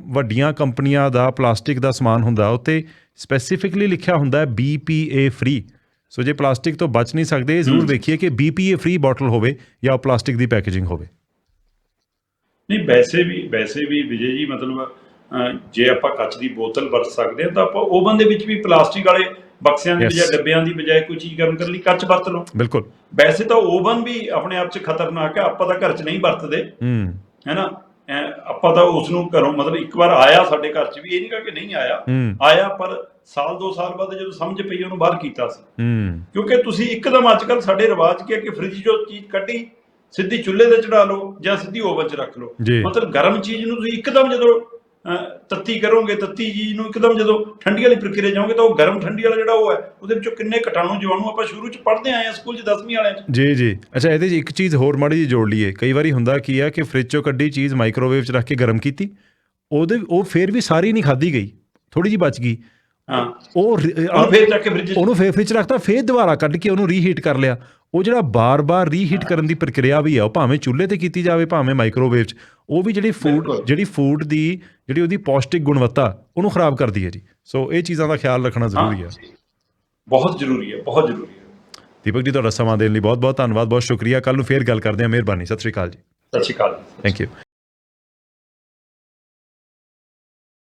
ਵੱਡੀਆਂ ਕੰਪਨੀਆਂ ਦਾ ਪਲਾਸਟਿਕ ਦਾ ਸਮਾਨ ਹੁੰਦਾ ਉੱਤੇ ਸਪੈਸੀਫਿਕਲੀ ਲਿਖਿਆ ਹੁੰਦਾ ਹੈ BPA ਫ੍ਰੀ ਸੋ ਜੇ ਪਲਾਸਟਿਕ ਤੋਂ ਬਚ ਨਹੀਂ ਸਕਦੇ ਜ਼ਰੂਰ ਵੇਖੀਏ ਕਿ BPA ਫ੍ਰੀ ਬੋਟਲ ਹੋਵੇ ਜਾਂ ਪਲਾਸਟਿਕ ਦੀ ਪੈਕੇਜਿੰਗ ਹੋਵੇ। ਨਹੀਂ ਵੈਸੇ ਵੀ ਵੈਸੇ ਵੀ ਵਿਜੇ ਜੀ ਮਤਲਬ ਜੇ ਆਪਾਂ ਕੱਚ ਦੀ ਬੋਤਲ ਵਰਤ ਸਕਦੇ ਹਾਂ ਤਾਂ ਆਪਾਂ ਓਵਨ ਦੇ ਵਿੱਚ ਵੀ ਪਲਾਸਟਿਕ ਵਾਲੇ ਬਕਸਿਆਂ ਦੀ. ਬਜਾਏ ਡੱਬਿਆਂ ਦੀ ਬਜਾਏ ਕੋਈ ਚੀਜ਼ ਗਰਮ ਕਰਨ ਲਈ ਕੱਚ ਵਰਤ ਲਓ। ਬਿਲਕੁਲ। ਵੈਸੇ ਤਾਂ ਓਵਨ ਵੀ ਆਪਣੇ ਆਪ 'ਚ ਖਤਰਨਾਕ ਹੈ ਆਪਾਂ ਤਾਂ ਘਰ 'ਚ ਨਹੀਂ ਵਰਤਦੇ। ਹੂੰ। ਹੈਨਾ? ਆਪਾਂ ਤਾਂ ਉਸ ਨੂੰ ਘਰੋਂ ਮਤਲਬ ਇੱਕ ਵਾਰ ਆਇਆ ਸਾਡੇ ਘਰ 'ਚ ਵੀ ਇਹ ਨਹੀਂ ਕਹਾ ਕਿ ਨਹੀਂ ਆਇਆ। ਆਇਆ ਪਰ ਸਾਲ ਦੋ ਸਾਲ ਬਾਅਦ ਜਦੋਂ ਸਮਝ ਪਈ ਉਹਨੂੰ ਬਾਹਰ ਕੀਤਾ ਸੀ। ਹੂੰ। ਕਿਉਂਕਿ ਤੁਸੀਂ ਇੱਕਦਮ ਅੱਜ ਕੱਲ ਸਾਡੇ ਰਿਵਾਜ ਕੀ ਹੈ ਕਿ ਫ੍ਰਿਜ ਚੋਂ ਚੀਜ਼ ਕੱਢੀ ਸਿੱਧੀ ਚੁੱਲ੍ਹੇ ਤੇ ਚੜਾ ਲਓ ਜਾਂ ਸਿੱਧੀ ਓਵਨ 'ਚ ਰੱਖ ਲਓ। ਮਤਲਬ ਗਰਮ ਚੀਜ਼ ਨੂੰ ਤੁਸੀਂ ਇੱਕਦਮ ਜਦੋਂ ਤੱਤੀ ਕਰੋਗੇ ਤੱਤੀ ਚੀਜ਼ ਨੂੰ ਇੱਕਦਮ ਜਦੋਂ ਠੰਡੀ ਵਾਲੀ ਪ੍ਰਕਿਰਿਆ ਜਾਓਗੇ ਤਾਂ ਉਹ ਗਰਮ ਠੰਡੀ ਵਾਲਾ ਜਿਹੜਾ ਉਹ ਹੈ ਉਹਦੇ ਵਿੱਚੋਂ ਕਿੰਨੇ ਕੀਟਾਣੂ ਜੀਵਾਣੂ ਆਪਾਂ ਸ਼ੁਰੂ 'ਚ ਪੜ੍ਹਦੇ ਆਏ ਆ ਸਕੂਲ 'ਚ 10ਵੀਂ ਵਾਲਿਆਂ 'ਚ। ਜੀ ਜੀ। ਅੱਛਾ ਇਹਦੇ 'ਚ ਇੱਕ ਚੀਜ਼ ਹੋਰ ਮਾੜੀ ਜਿਹੀ ਜੋੜ ਲਈਏ। ਕਈ ਵਾਰੀ ਹੁੰਦਾ ਕੀ ਆ ਕਿ ਫ੍ਰਿਜ ਚੋਂ ਕੱਢੀ ਚੀਜ਼ ਮਾਈਕ੍ਰੋਵੇਵ 'ਚ ਰੱਖ ਕੇ ਗਰਮ ਕੀਤੀ ਉਹਦੇ ਉਹ ਫੇਰ ਵੀ ਸਾਰੀ ਨਹੀਂ ਖਾਧੀ ਗਈ। ਥੋੜੀ ਜਿਹੀ ਬਚ ਗਈ। ਹਾਂ। ਉਹ ਰੀ- ਉਹਨੂੰ ਫੇਰ ਚੱਕ ਕੇ ਫ੍ਰਿਜ 'ਚ ਉਹਨੂੰ ਫੇਰ ਫ੍ਰਿਜ 'ਚ ਰੱਖਤਾ ਫੇਰ ਦੁਬਾਰਾ ਕੱਢ ਕੇ ਉਹਨੂੰ ਰੀਹੀਟ ਕਰ ਲਿਆ। ਉਹ ਜਿਹੜਾ ਬਾਰ-ਬਾਰ ਰੀਹੀਟ ਕਰਨ ਦੀ ਪ੍ਰਕਿਰਿਆ ਵੀ ਆ ਉਹ ਭਾਵੇਂ ਚੁੱਲ੍ਹੇ ਤੇ ਕੀਤੀ ਜਾਵੇ ਭਾਵੇਂ ਮਾਈਕ੍ਰੋਵੇਵ 'ਚ ਉਹ ਵੀ ਜਿਹੜੀ ਫੂਡ। ਜਿਹੜੀ ਫੂਡ ਦੀ ਜਿਹੜੀ ਉਹਦੀ ਪੌਸ਼ਟਿਕ ਗੁਣਵੱਤਾ ਉਹਨੂੰ ਖਰਾਬ ਕਰਦੀ ਹੈ ਜੀ। ਸੋ ਇਹ ਚੀਜ਼ਾਂ ਦਾ ਖਿਆਲ ਰੱਖਣਾ ਜ਼ਰੂਰੀ ਹੈ ਬਹੁਤ ਜ਼ਰੂਰੀ ਹੈ ਬਹੁਤ ਜ਼ਰੂਰੀ ਹੈ। ਦੀਪਕ ਜੀ ਤੁਹਾਡਾ ਸਮਾਂ ਦੇਣ ਲਈ ਬਹੁਤ-ਬਹੁਤ ਧੰਨਵਾਦ ਬਹੁਤ ਸ਼ੁਕਰੀਆ। ਕੱਲ ਨੂੰ ਫੇਰ ਗੱਲ ਕਰਦੇ ਹਾਂ। ਮਿਹਰਬਾਨੀ। ਸਤਿ ਸ਼੍ਰੀ ਅਕਾਲ ਜੀ। ਸਤਿ ਸ਼੍ਰੀ ਅਕਾਲ ਥੈਂਕ ਯੂ